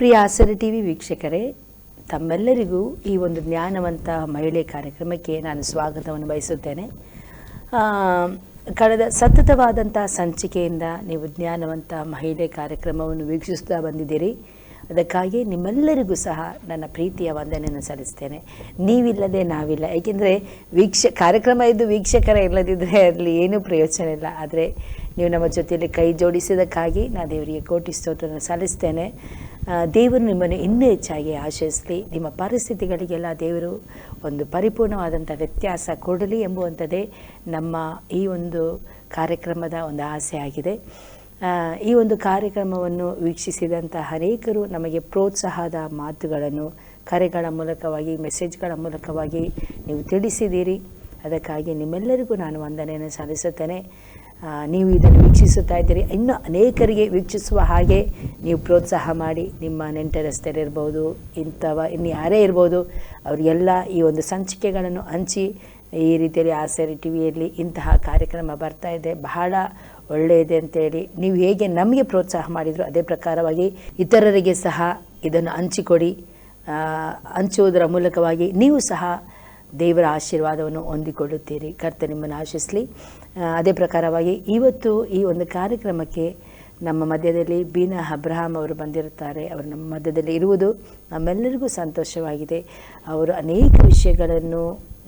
ಪ್ರಿಯ ಆಸರೆ T V ವೀಕ್ಷಕರೇ, ತಮ್ಮೆಲ್ಲರಿಗೂ ಈ ಒಂದು ಜ್ಞಾನವಂತ ಮಹಿಳೆ ಕಾರ್ಯಕ್ರಮಕ್ಕೆ ನಾನು ಸ್ವಾಗತವನ್ನು ಬಯಸುತ್ತೇನೆ. ಕಳೆದ ಸತತವಾದಂಥ ಸಂಚಿಕೆಯಿಂದ ನೀವು ಜ್ಞಾನವಂತ ಮಹಿಳೆ ಕಾರ್ಯಕ್ರಮವನ್ನು ವೀಕ್ಷಿಸ್ತಾ ಬಂದಿದ್ದೀರಿ. ಅದಕ್ಕಾಗಿ ನಿಮ್ಮೆಲ್ಲರಿಗೂ ಸಹ ನನ್ನ ಪ್ರೀತಿಯ ವಂದನೆಯನ್ನು ಸಲ್ಲಿಸ್ತೇನೆ ನೀವಿಲ್ಲದೆ ನಾವಿಲ್ಲ. ಏಕೆಂದರೆ ವೀಕ್ಷ, ಕಾರ್ಯಕ್ರಮ ಇದ್ದು ವೀಕ್ಷಕರ ಇಲ್ಲದಿದ್ದರೆ ಅಲ್ಲಿ ಏನೂ ಪ್ರಯೋಜನ ಇಲ್ಲ. ಆದರೆ ನೀವು ನಮ್ಮ ಜೊತೆಯಲ್ಲಿ ಕೈ ಜೋಡಿಸಿದ್ದಕ್ಕಾಗಿ ನಾ ದೇವರಿಗೆ ಕೋಟಿ ಸ್ತೋತ್ರ ಸಲ್ಲಿಸ್ತೇನೆ. ದೇವರು ನಿಮ್ಮನ್ನು ಇನ್ನೂ ಹೆಚ್ಚಾಗಿ ಆಶಿಸಲಿ ನಿಮ್ಮ ಪರಿಸ್ಥಿತಿಗಳಿಗೆಲ್ಲ ದೇವರು ಒಂದು ಪರಿಪೂರ್ಣವಾದಂಥ ವ್ಯತ್ಯಾಸ ಕೊಡಲಿ ಎಂಬುವಂಥದ್ದೇ ನಮ್ಮ ಈ ಒಂದು ಕಾರ್ಯಕ್ರಮದ ಒಂದು ಆಸೆ ಆಗಿದೆ. ಈ ಒಂದು ಕಾರ್ಯಕ್ರಮವನ್ನು ವೀಕ್ಷಿಸಿದಂಥ ಅನೇಕರು ನಮಗೆ ಪ್ರೋತ್ಸಾಹದ ಮಾತುಗಳನ್ನು, ಕರೆಗಳ ಮೂಲಕವಾಗಿ, ಮೆಸೇಜ್ಗಳ ಮೂಲಕವಾಗಿ ನೀವು ತಿಳಿಸಿದ್ದೀರಿ. ಅದಕ್ಕಾಗಿ ನಿಮ್ಮೆಲ್ಲರಿಗೂ ನಾನು ವಂದನೆಯನ್ನು ಸಲ್ಲಿಸುತ್ತೇನೆ. ನೀವು ಇದನ್ನು ವೀಕ್ಷಿಸುತ್ತಾ ಇದ್ದೀರಿ. ಇನ್ನು ಅನೇಕರಿಗೆ ವೀಕ್ಷಿಸುವ ಹಾಗೆ ನೀವು ಪ್ರೋತ್ಸಾಹ ಮಾಡಿ. ನಿಮ್ಮ ನೆಂಟರಸ್ಥರಿರ್ಬೋದು ಇಂಥವ, ಇನ್ನು ಯಾರೇ ಇರ್ಬೋದು, ಅವರಿಗೆಲ್ಲ ಈ ಒಂದು ಸಂಚಿಕೆಗಳನ್ನು ಹಂಚಿ, ಈ ರೀತಿಯಲ್ಲಿ ಆಸರಿ ಟಿ ವಿಯಲ್ಲಿ ಇಂತಹ ಕಾರ್ಯಕ್ರಮ ಬರ್ತಾ ಇದೆ. ಬಹಳ ಒಳ್ಳೆಯದೆ ಅಂತೇಳಿ ನೀವು ಹೇಗೆ ನಮಗೆ ಪ್ರೋತ್ಸಾಹ ಮಾಡಿದ್ರು ಅದೇ ಪ್ರಕಾರವಾಗಿ ಇತರರಿಗೆ ಸಹ ಇದನ್ನು ಹಂಚಿಕೊಡಿ. ಹಂಚುವುದರ ಮೂಲಕವಾಗಿ ನೀವು ಸಹ ದೇವರ ಆಶೀರ್ವಾದವನ್ನು ಹೊಂದಿಕೊಳ್ಳುತ್ತೀರಿ. ಕರ್ತ ನಿಮ್ಮನ್ನು ಆಶಿಸಲಿ. ಅದೇ ಪ್ರಕಾರವಾಗಿ ಇವತ್ತು ಈ ಒಂದು ಕಾರ್ಯಕ್ರಮಕ್ಕೆ ನಮ್ಮ ಮಧ್ಯದಲ್ಲಿ ಬೀನಾ ಅಬ್ರಹಾಂ ಅವರು ಬಂದಿರುತ್ತಾರೆ. ಅವರು ನಮ್ಮ ಮಧ್ಯದಲ್ಲಿ ಇರುವುದು ನಮ್ಮೆಲ್ಲರಿಗೂ ಸಂತೋಷವಾಗಿದೆ. ಅವರು ಅನೇಕ ವಿಷಯಗಳನ್ನು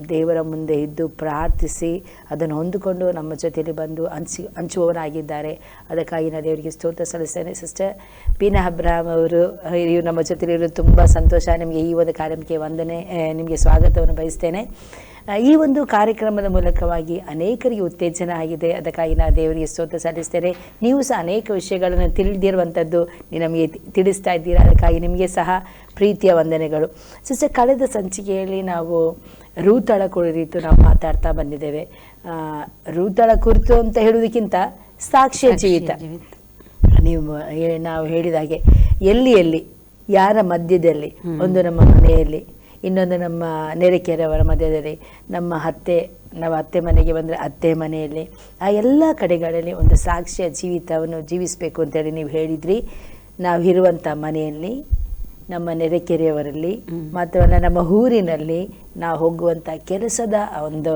ದೇವರ ಮುಂದೆ ಇದ್ದು ಪ್ರಾರ್ಥಿಸಿ ಅದನ್ನು ಹೊಂದಿಕೊಂಡು ನಮ್ಮ ಜೊತೆಯಲ್ಲಿ ಬಂದು ಹಂಚಿ, ಹಂಚುವವರಾಗಿದ್ದಾರೆ. ಅದಕ್ಕಾಗಿ ನಾನು ದೇವರಿಗೆ ಸ್ತೋತ್ರ ಸಲ್ಲಿಸ್ತೇನೆ. ಸಿಸ್ಟರ್ ಬೀನಾ ಅಬ್ರಹಾಂ ಅವರು ಇವರು ನಮ್ಮ ಜೊತೆಲಿ ಇರೋದು ತುಂಬ ಸಂತೋಷ. ನಿಮಗೆ ಈ ಒಂದು ಕಾರ್ಯಕ್ರಮಕ್ಕೆ ವಂದನೆ ನಿಮಗೆ ಸ್ವಾಗತವನ್ನು ಬಯಸ್ತೇನೆ. ಈ ಒಂದು ಕಾರ್ಯಕ್ರಮದ ಮೂಲಕವಾಗಿ ಅನೇಕರಿಗೆ ಉತ್ತೇಜನ ಆಗಿದೆ. ಅದಕ್ಕಾಗಿ ನಾನು ದೇವರಿಗೆ ಸ್ತೋತ್ರ ಸಲ್ಲಿಸ್ತೇನೆ. ನೀವು ಸಹ ಅನೇಕ ವಿಷಯಗಳನ್ನು ತಿಳಿದಿರುವಂಥದ್ದು ನಮಗೆ ತಿಳಿಸ್ತಾ ಇದ್ದೀರಾ. ಅದಕ್ಕಾಗಿ ನಿಮಗೆ ಸಹ ಪ್ರೀತಿಯ ವಂದನೆಗಳು. ಸಿಸ್ಟರ್ ಕಳೆದ ಸಂಚಿಕೆಯಲ್ಲಿ ನಾವು ರೂತಳ ಕುರಿತು ನಾವು ಮಾತಾಡ್ತಾ ಬಂದಿದ್ದೇವೆ. ರೂತಳ ಕುರಿತು ಅಂತ ಹೇಳುವುದಕ್ಕಿಂತ ಸಾಕ್ಷ್ಯ ಜೀವಿತ. ನೀವು ನಾವು ಹೇಳಿದ ಹಾಗೆ ಎಲ್ಲಿ ಎಲ್ಲಿ ಯಾರ ಮಧ್ಯದಲ್ಲಿ ಒಂದು ನಮ್ಮ ಮನೆಯಲ್ಲಿ ಇನ್ನೊಂದು ನಮ್ಮ ನೆರೆಕೆರೆಯವರ ಮಧ್ಯದಲ್ಲಿ ನಮ್ಮ ಅತ್ತೆ ನಾವು ಅತ್ತೆ ಮನೆಗೆ ಬಂದರೆ ಅತ್ತೆ ಮನೆಯಲ್ಲಿ ಆ ಎಲ್ಲ ಕಡೆಗಳಲ್ಲಿ ಒಂದು ಸಾಕ್ಷ್ಯ ಜೀವಿತವನ್ನು ಜೀವಿಸಬೇಕು ಅಂತೇಳಿ ನೀವು ಹೇಳಿದ್ರಿ. ನಾವು ಇರುವಂಥ ಮನೆಯಲ್ಲಿ ನಮ್ಮ ನೆರೆಕೆರೆಯವರಲ್ಲಿ ಮಾತ್ರವಲ್ಲ ನಮ್ಮ ಊರಿನಲ್ಲಿ ನಾವು ಹೋಗುವಂಥ ಕೆಲಸದ ಒಂದು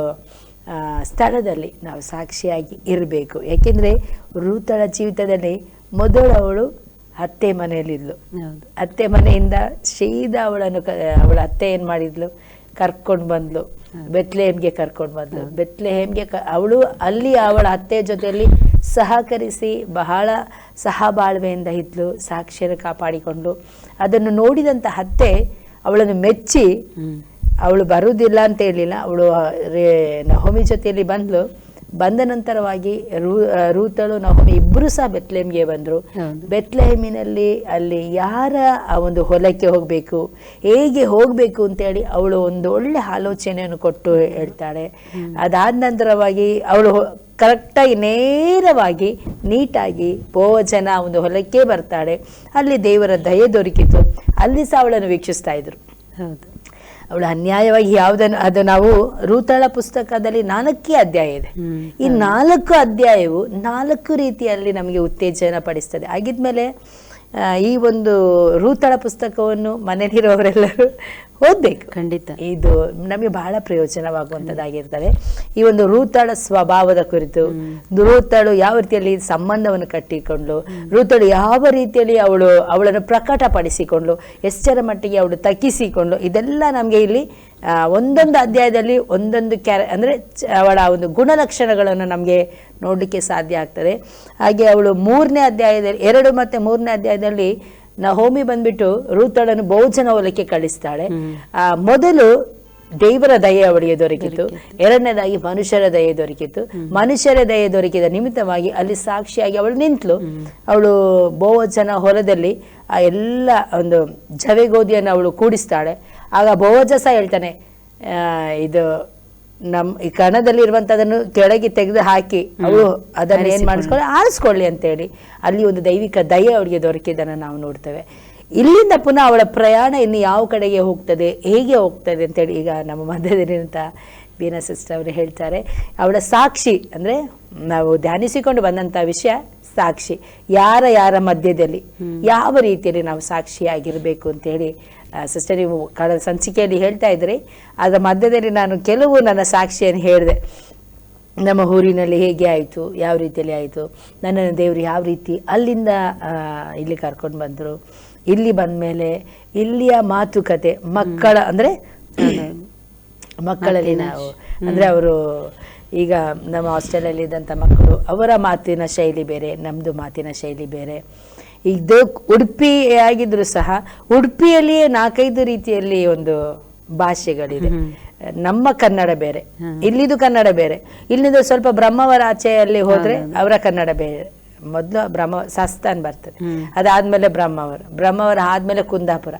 ಸ್ಥಳದಲ್ಲಿ ನಾವು ಸಾಕ್ಷಿಯಾಗಿ ಇರಬೇಕು. ಯಾಕೆಂದರೆ ರೂತಳ ಜೀವಿತದಲ್ಲಿ ಮೊದಲವಳು ಅತ್ತೆ ಮನೆಯಲ್ಲಿದ್ಲು. ಅತ್ತೆ ಮನೆಯಿಂದ ಶೀದ ಅವಳನ್ನು ಅವಳ ಅತ್ತೆ ಏನು ಮಾಡಿದ್ಲು? ಕರ್ಕೊಂಡು ಬಂದ್ಲು. ಬೆತ್ಲೆಹೇಮ್ಗೆ ಕರ್ಕೊಂಡು ಬಂದ್ಲು. ಬೆತ್ಲೆಹೇಮ್ಗೆ ಕ ಅವಳು ಅಲ್ಲಿ ಅವಳ ಅತ್ತೆ ಜೊತೆಯಲ್ಲಿ ಸಹಕರಿಸಿ ಬಹಳ ಸಹಬಾಳ್ವೆಯಿಂದ ಇದ್ಲು ಸಾಕ್ಷ್ಯನ ಕಾಪಾಡಿಕೊಂಡು. ಅದನ್ನು ನೋಡಿದಂಥ ಅತ್ತೆ ಅವಳನ್ನು ಮೆಚ್ಚಿ ಅವಳು ಬರುವುದಿಲ್ಲ ಅಂತ ಹೇಳಿಲ್ಲ. ಅವಳು ರೇ ನಹೋಮಿ ಜೊತೆಯಲ್ಲಿ ಬಂದ್ಲು. ಬಂದ ನಂತರವಾಗಿ ರೂ ರೂತಳು ನಾವು ಇಬ್ಬರು ಸಹ ಬೆತ್ಲೆಮ್ಗೆ ಬಂದರು. ಹೌದು. ಅಲ್ಲಿ ಯಾರ ಆ ಒಂದು ಹೊಲಕ್ಕೆ ಹೋಗಬೇಕು ಹೇಗೆ ಹೋಗಬೇಕು ಅಂತೇಳಿ ಅವಳು ಒಂದು ಒಳ್ಳೆ ಆಲೋಚನೆಯನ್ನು ಕೊಟ್ಟು ಹೇಳ್ತಾಳೆ. ಅದಾದ ನಂತರವಾಗಿ ಅವಳು ಕರೆಕ್ಟಾಗಿ ನೇರವಾಗಿ ನೀಟಾಗಿ ಭೋಜನ ಒಂದು ಹೊಲಕ್ಕೆ ಬರ್ತಾಳೆ. ಅಲ್ಲಿ ದೇವರ ದಯೆ ದೊರಕಿತು. ಅಲ್ಲಿ ಸಹ ಅವಳನ್ನು ವೀಕ್ಷಿಸ್ತಾ ಇದ್ರು. ಹೌದು. ಅವಳು ಅನ್ಯಾಯವಾಗಿ ಯಾವುದನ್ನು ಅದು ನಾವು ರೂತಾಳ ಪುಸ್ತಕದಲ್ಲಿ ನಾಲ್ಕೇ ಅಧ್ಯಾಯ ಇದೆ. ಈ ನಾಲ್ಕು ಅಧ್ಯಾಯವು ನಾಲ್ಕು ರೀತಿಯಲ್ಲಿ ನಮಗೆ ಉತ್ತೇಜನ ಪಡಿಸ್ತದೆ. ಆಗಿದ್ಮೇಲೆ ಈ ಒಂದು ರೂತಳ ಪುಸ್ತಕವನ್ನು ಮನೆಯಲ್ಲಿರೋರೆಲ್ಲರೂ ಓದಬೇಕು. ಖಂಡಿತ. ಇದು ನಮಗೆ ಬಹಳ ಪ್ರಯೋಜನವಾಗುವಂಥದ್ದಾಗಿರ್ತದೆ. ಈ ಒಂದು ರೂತಳ ಸ್ವಭಾವದ ಕುರಿತು ರೂತಳು ಯಾವ ರೀತಿಯಲ್ಲಿ ಸಂಬಂಧವನ್ನು ಕಟ್ಟಿಕೊಂಡು ರೂತಳು ಯಾವ ರೀತಿಯಲ್ಲಿ ಅವಳು ಅವಳನ್ನು ಪ್ರಕಟಪಡಿಸಿಕೊಂಡ್ಲು ಎಷ್ಟರ ಮಟ್ಟಿಗೆ ಅವಳು ತಗ್ಗಿಸಿಕೊಂಡ್ಲು ಇದೆಲ್ಲ ನಮಗೆ ಇಲ್ಲಿ ಒಂದೊಂದು ಅಧ್ಯಾಯದಲ್ಲಿ ಒಂದೊಂದು ಕ್ಯಾರ ಅಂದರೆ ಅವಳ ಒಂದು ಗುಣಲಕ್ಷಣಗಳನ್ನು ನಮಗೆ ನೋಡಲಿಕ್ಕೆ ಸಾಧ್ಯ ಆಗ್ತದೆ. ಹಾಗೆ ಅವಳು ಮೂರನೇ ಅಧ್ಯಾಯದಲ್ಲಿ ಎರಡು ಮತ್ತು ಮೂರನೇ ಅಧ್ಯಾಯದಲ್ಲಿ ನಹೋಮಿ ಬಂದ್ಬಿಟ್ಟು ರೂತಳನ್ನು ಬಹುಜನ ಹೊಲಕ್ಕೆ ಕಳಿಸ್ತಾಳೆ. ಆ, ಮೊದಲು ದೇವರ ದಯೆ ಅವಳಿಗೆ ದೊರಕಿತು ಎರಡನೇದಾಗಿ ಮನುಷ್ಯರ ದಯೆ ದೊರಕಿತು ಮನುಷ್ಯರ ದಯೆ ದೊರಕಿದ ನಿಮಿತ್ತವಾಗಿ ಅಲ್ಲಿ ಸಾಕ್ಷಿಯಾಗಿ ಅವಳು ನಿಂತಳು ಅವಳು ಬಹುಜನ ಹೊಲದಲ್ಲಿ ಆ ಎಲ್ಲ ಒಂದು ಜವೆಗೋಧಿಯನ್ನು ಅವಳು ಕೂಡಿಸ್ತಾಳೆ. ಆಗ ಬೋವಜ ಸಹ ಹೇಳ್ತಾನೆ ಆ, ಇದು ನಮ್ ಈ ಕಣದಲ್ಲಿ ಇರುವಂತದನ್ನು ಕೆಳಗೆ ತೆಗೆದು ಹಾಕಿ ಅವರು ಅದನ್ನ ಏನ್ ಮಾಡಿಸ್ಕೊಳ್ಳಿ ಆರಿಸ್ಕೊಳ್ಳಿ ಅಂತೇಳಿ. ಅಲ್ಲಿ ಒಂದು ದೈವಿಕ ದಯೆ ಅವಳಿಗೆ ದೊರಕಿದ್ದನ್ನು ನಾವು ನೋಡ್ತೇವೆ. ಇಲ್ಲಿಂದ ಪುನಃ ಅವಳ ಪ್ರಯಾಣ ಇನ್ನು ಯಾವ ಕಡೆಗೆ ಹೋಗ್ತದೆ ಹೇಗೆ ಹೋಗ್ತದೆ ಅಂತೇಳಿ ಈಗ ನಮ್ಮ ಮಧ್ಯದಲ್ಲಿರುವಂಥ ಬೀನಾ ಸಿಸ್ಟರ್ ಅವರು ಹೇಳ್ತಾರೆ. ಅವಳ ಸಾಕ್ಷಿ ಅಂದರೆ ನಾವು ಧ್ಯಾನಿಸಿಕೊಂಡು ಬಂದಂಥ ವಿಷಯ ಸಾಕ್ಷಿ. ಯಾರ ಯಾರ ಮಧ್ಯದಲ್ಲಿ ಯಾವ ರೀತಿಯಲ್ಲಿ ನಾವು ಸಾಕ್ಷಿಯಾಗಿರಬೇಕು ಅಂತೇಳಿ ಸಿಸ್ಟರ್ ನೀವು ಕಳೆದ ಸಂಚಿಕೆಯಲ್ಲಿ ಹೇಳ್ತಾ ಇದ್ರಿ. ಅದರ ಮಧ್ಯದಲ್ಲಿ ನಾನು ಕೆಲವು ನನ್ನ ಸಾಕ್ಷಿಯನ್ನು ಹೇಳಿದೆ. ನಮ್ಮ ಊರಿನಲ್ಲಿ ಹೇಗೆ ಆಯಿತು ಯಾವ ರೀತಿಯಲ್ಲಿ ಆಯಿತು ನನ್ನನ್ನು ದೇವರು ಯಾವ ರೀತಿ ಅಲ್ಲಿಂದ ಇಲ್ಲಿ ಕರ್ಕೊಂಡು ಬಂದರು ಇಲ್ಲಿ ಬಂದ ಮೇಲೆ ಇಲ್ಲಿಯ ಮಾತುಕತೆ ಮಕ್ಕಳ ಅಂದರೆ ಮಕ್ಕಳಲ್ಲಿ ನಾವು. ಅಂದರೆ ಅವರು ಈಗ ನಮ್ಮ ಹಾಸ್ಟೆಲಲ್ಲಿ ಇದ್ದಂಥ ಮಕ್ಕಳು ಅವರ ಮಾತಿನ ಶೈಲಿ ಬೇರೆ ನಮ್ಮದು ಮಾತಿನ ಶೈಲಿ ಬೇರೆ. ಇದು ಉಡುಪಿ ಆಗಿದ್ರು ಸಹ ಉಡುಪಿಯಲ್ಲಿಯೇ ನಾಲ್ಕೈದು ರೀತಿಯಲ್ಲಿ ಒಂದು ಭಾಷೆಗಳಿದೆ. ನಮ್ಮ ಕನ್ನಡ ಬೇರೆ ಇಲ್ಲಿದು ಕನ್ನಡ ಬೇರೆ. ಇಲ್ಲಿಂದ ಸ್ವಲ್ಪ ಬ್ರಹ್ಮವರ ಆಚೆಯಲ್ಲಿ ಹೋದ್ರೆ ಅವರ ಕನ್ನಡ ಬೇರೆ. ಮೊದಲು ಬ್ರಹ್ಮ ಸಸ್ತಾನ್ ಬರ್ತದೆ. ಅದಾದ್ಮೇಲೆ ಬ್ರಹ್ಮವರ ಬ್ರಹ್ಮವರ ಆದ್ಮೇಲೆ ಕುಂದಾಪುರ.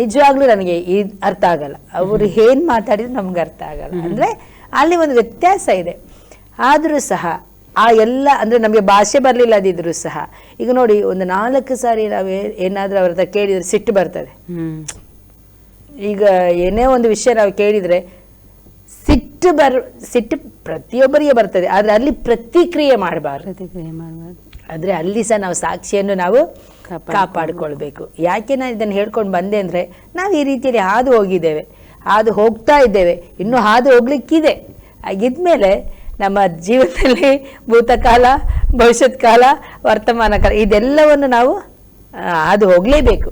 ನಿಜವಾಗ್ಲೂ ನನಗೆ ಇದು ಅರ್ಥ ಆಗಲ್ಲ. ಅವರು ಏನ್ ಮಾತಾಡಿದ್ರು ನಮ್ಗೆ ಅರ್ಥ ಆಗಲ್ಲ. ಅಂದ್ರೆ ಅಲ್ಲಿ ಒಂದು ವ್ಯತ್ಯಾಸ ಇದೆ. ಆದರೂ ಸಹ ಆ ಎಲ್ಲ ಅಂದರೆ ನಮಗೆ ಭಾಷೆ ಬರಲಿಲ್ಲ ಅದಿದ್ರು ಸಹ. ಈಗ ನೋಡಿ ಒಂದು ನಾಲ್ಕು ಸಾರಿ ನಾವು ಏನಾದರೂ ಅವ್ರ ಹತ್ರ ಕೇಳಿದರೆ ಸಿಟ್ಟು ಬರ್ತದೆ. ಈಗ ಏನೇ ಒಂದು ವಿಷಯ ನಾವು ಕೇಳಿದರೆ ಸಿಟ್ಟು ಬರ್ ಸಿಟ್ಟು ಪ್ರತಿಯೊಬ್ಬರಿಗೆ ಬರ್ತದೆ. ಆದರೆ ಅಲ್ಲಿ ಪ್ರತಿಕ್ರಿಯೆ ಮಾಡಬಾರ್ದು. ಪ್ರತಿಕ್ರಿಯೆ ಮಾಡಬಾರ್ದು. ಆದರೆ ಅಲ್ಲಿ ಸಹ ನಾವು ಸಾಕ್ಷಿಯನ್ನು ನಾವು ಕಾಪಾಡ್ಕೊಳ್ಬೇಕು. ಕಾಪಾಡಿಕೊಳ್ಬೇಕು. ಯಾಕೆ ನಾನು ಇದನ್ನು ಹೇಳ್ಕೊಂಡು ಬಂದೆ ಅಂದರೆ ನಾವು ಈ ರೀತಿಯಲ್ಲಿ ಹಾದು ಹೋಗಿದ್ದೇವೆ. ಹಾದು ಹೋಗ್ತಾ ಇದ್ದೇವೆ. ಇನ್ನು ಹಾದು ಹೋಗ್ಲಿಕ್ಕಿದೆ. ಆಗಿದ್ಮೇಲೆ ನಮ್ಮ ಜೀವನದಲ್ಲಿ ಭೂತಕಾಲ ಭವಿಷ್ಯತ್ ಕಾಲ ವರ್ತಮಾನ ಕಾಲ ಇದೆಲ್ಲವನ್ನು ನಾವು ಅದು ಹೋಗಲೇಬೇಕು.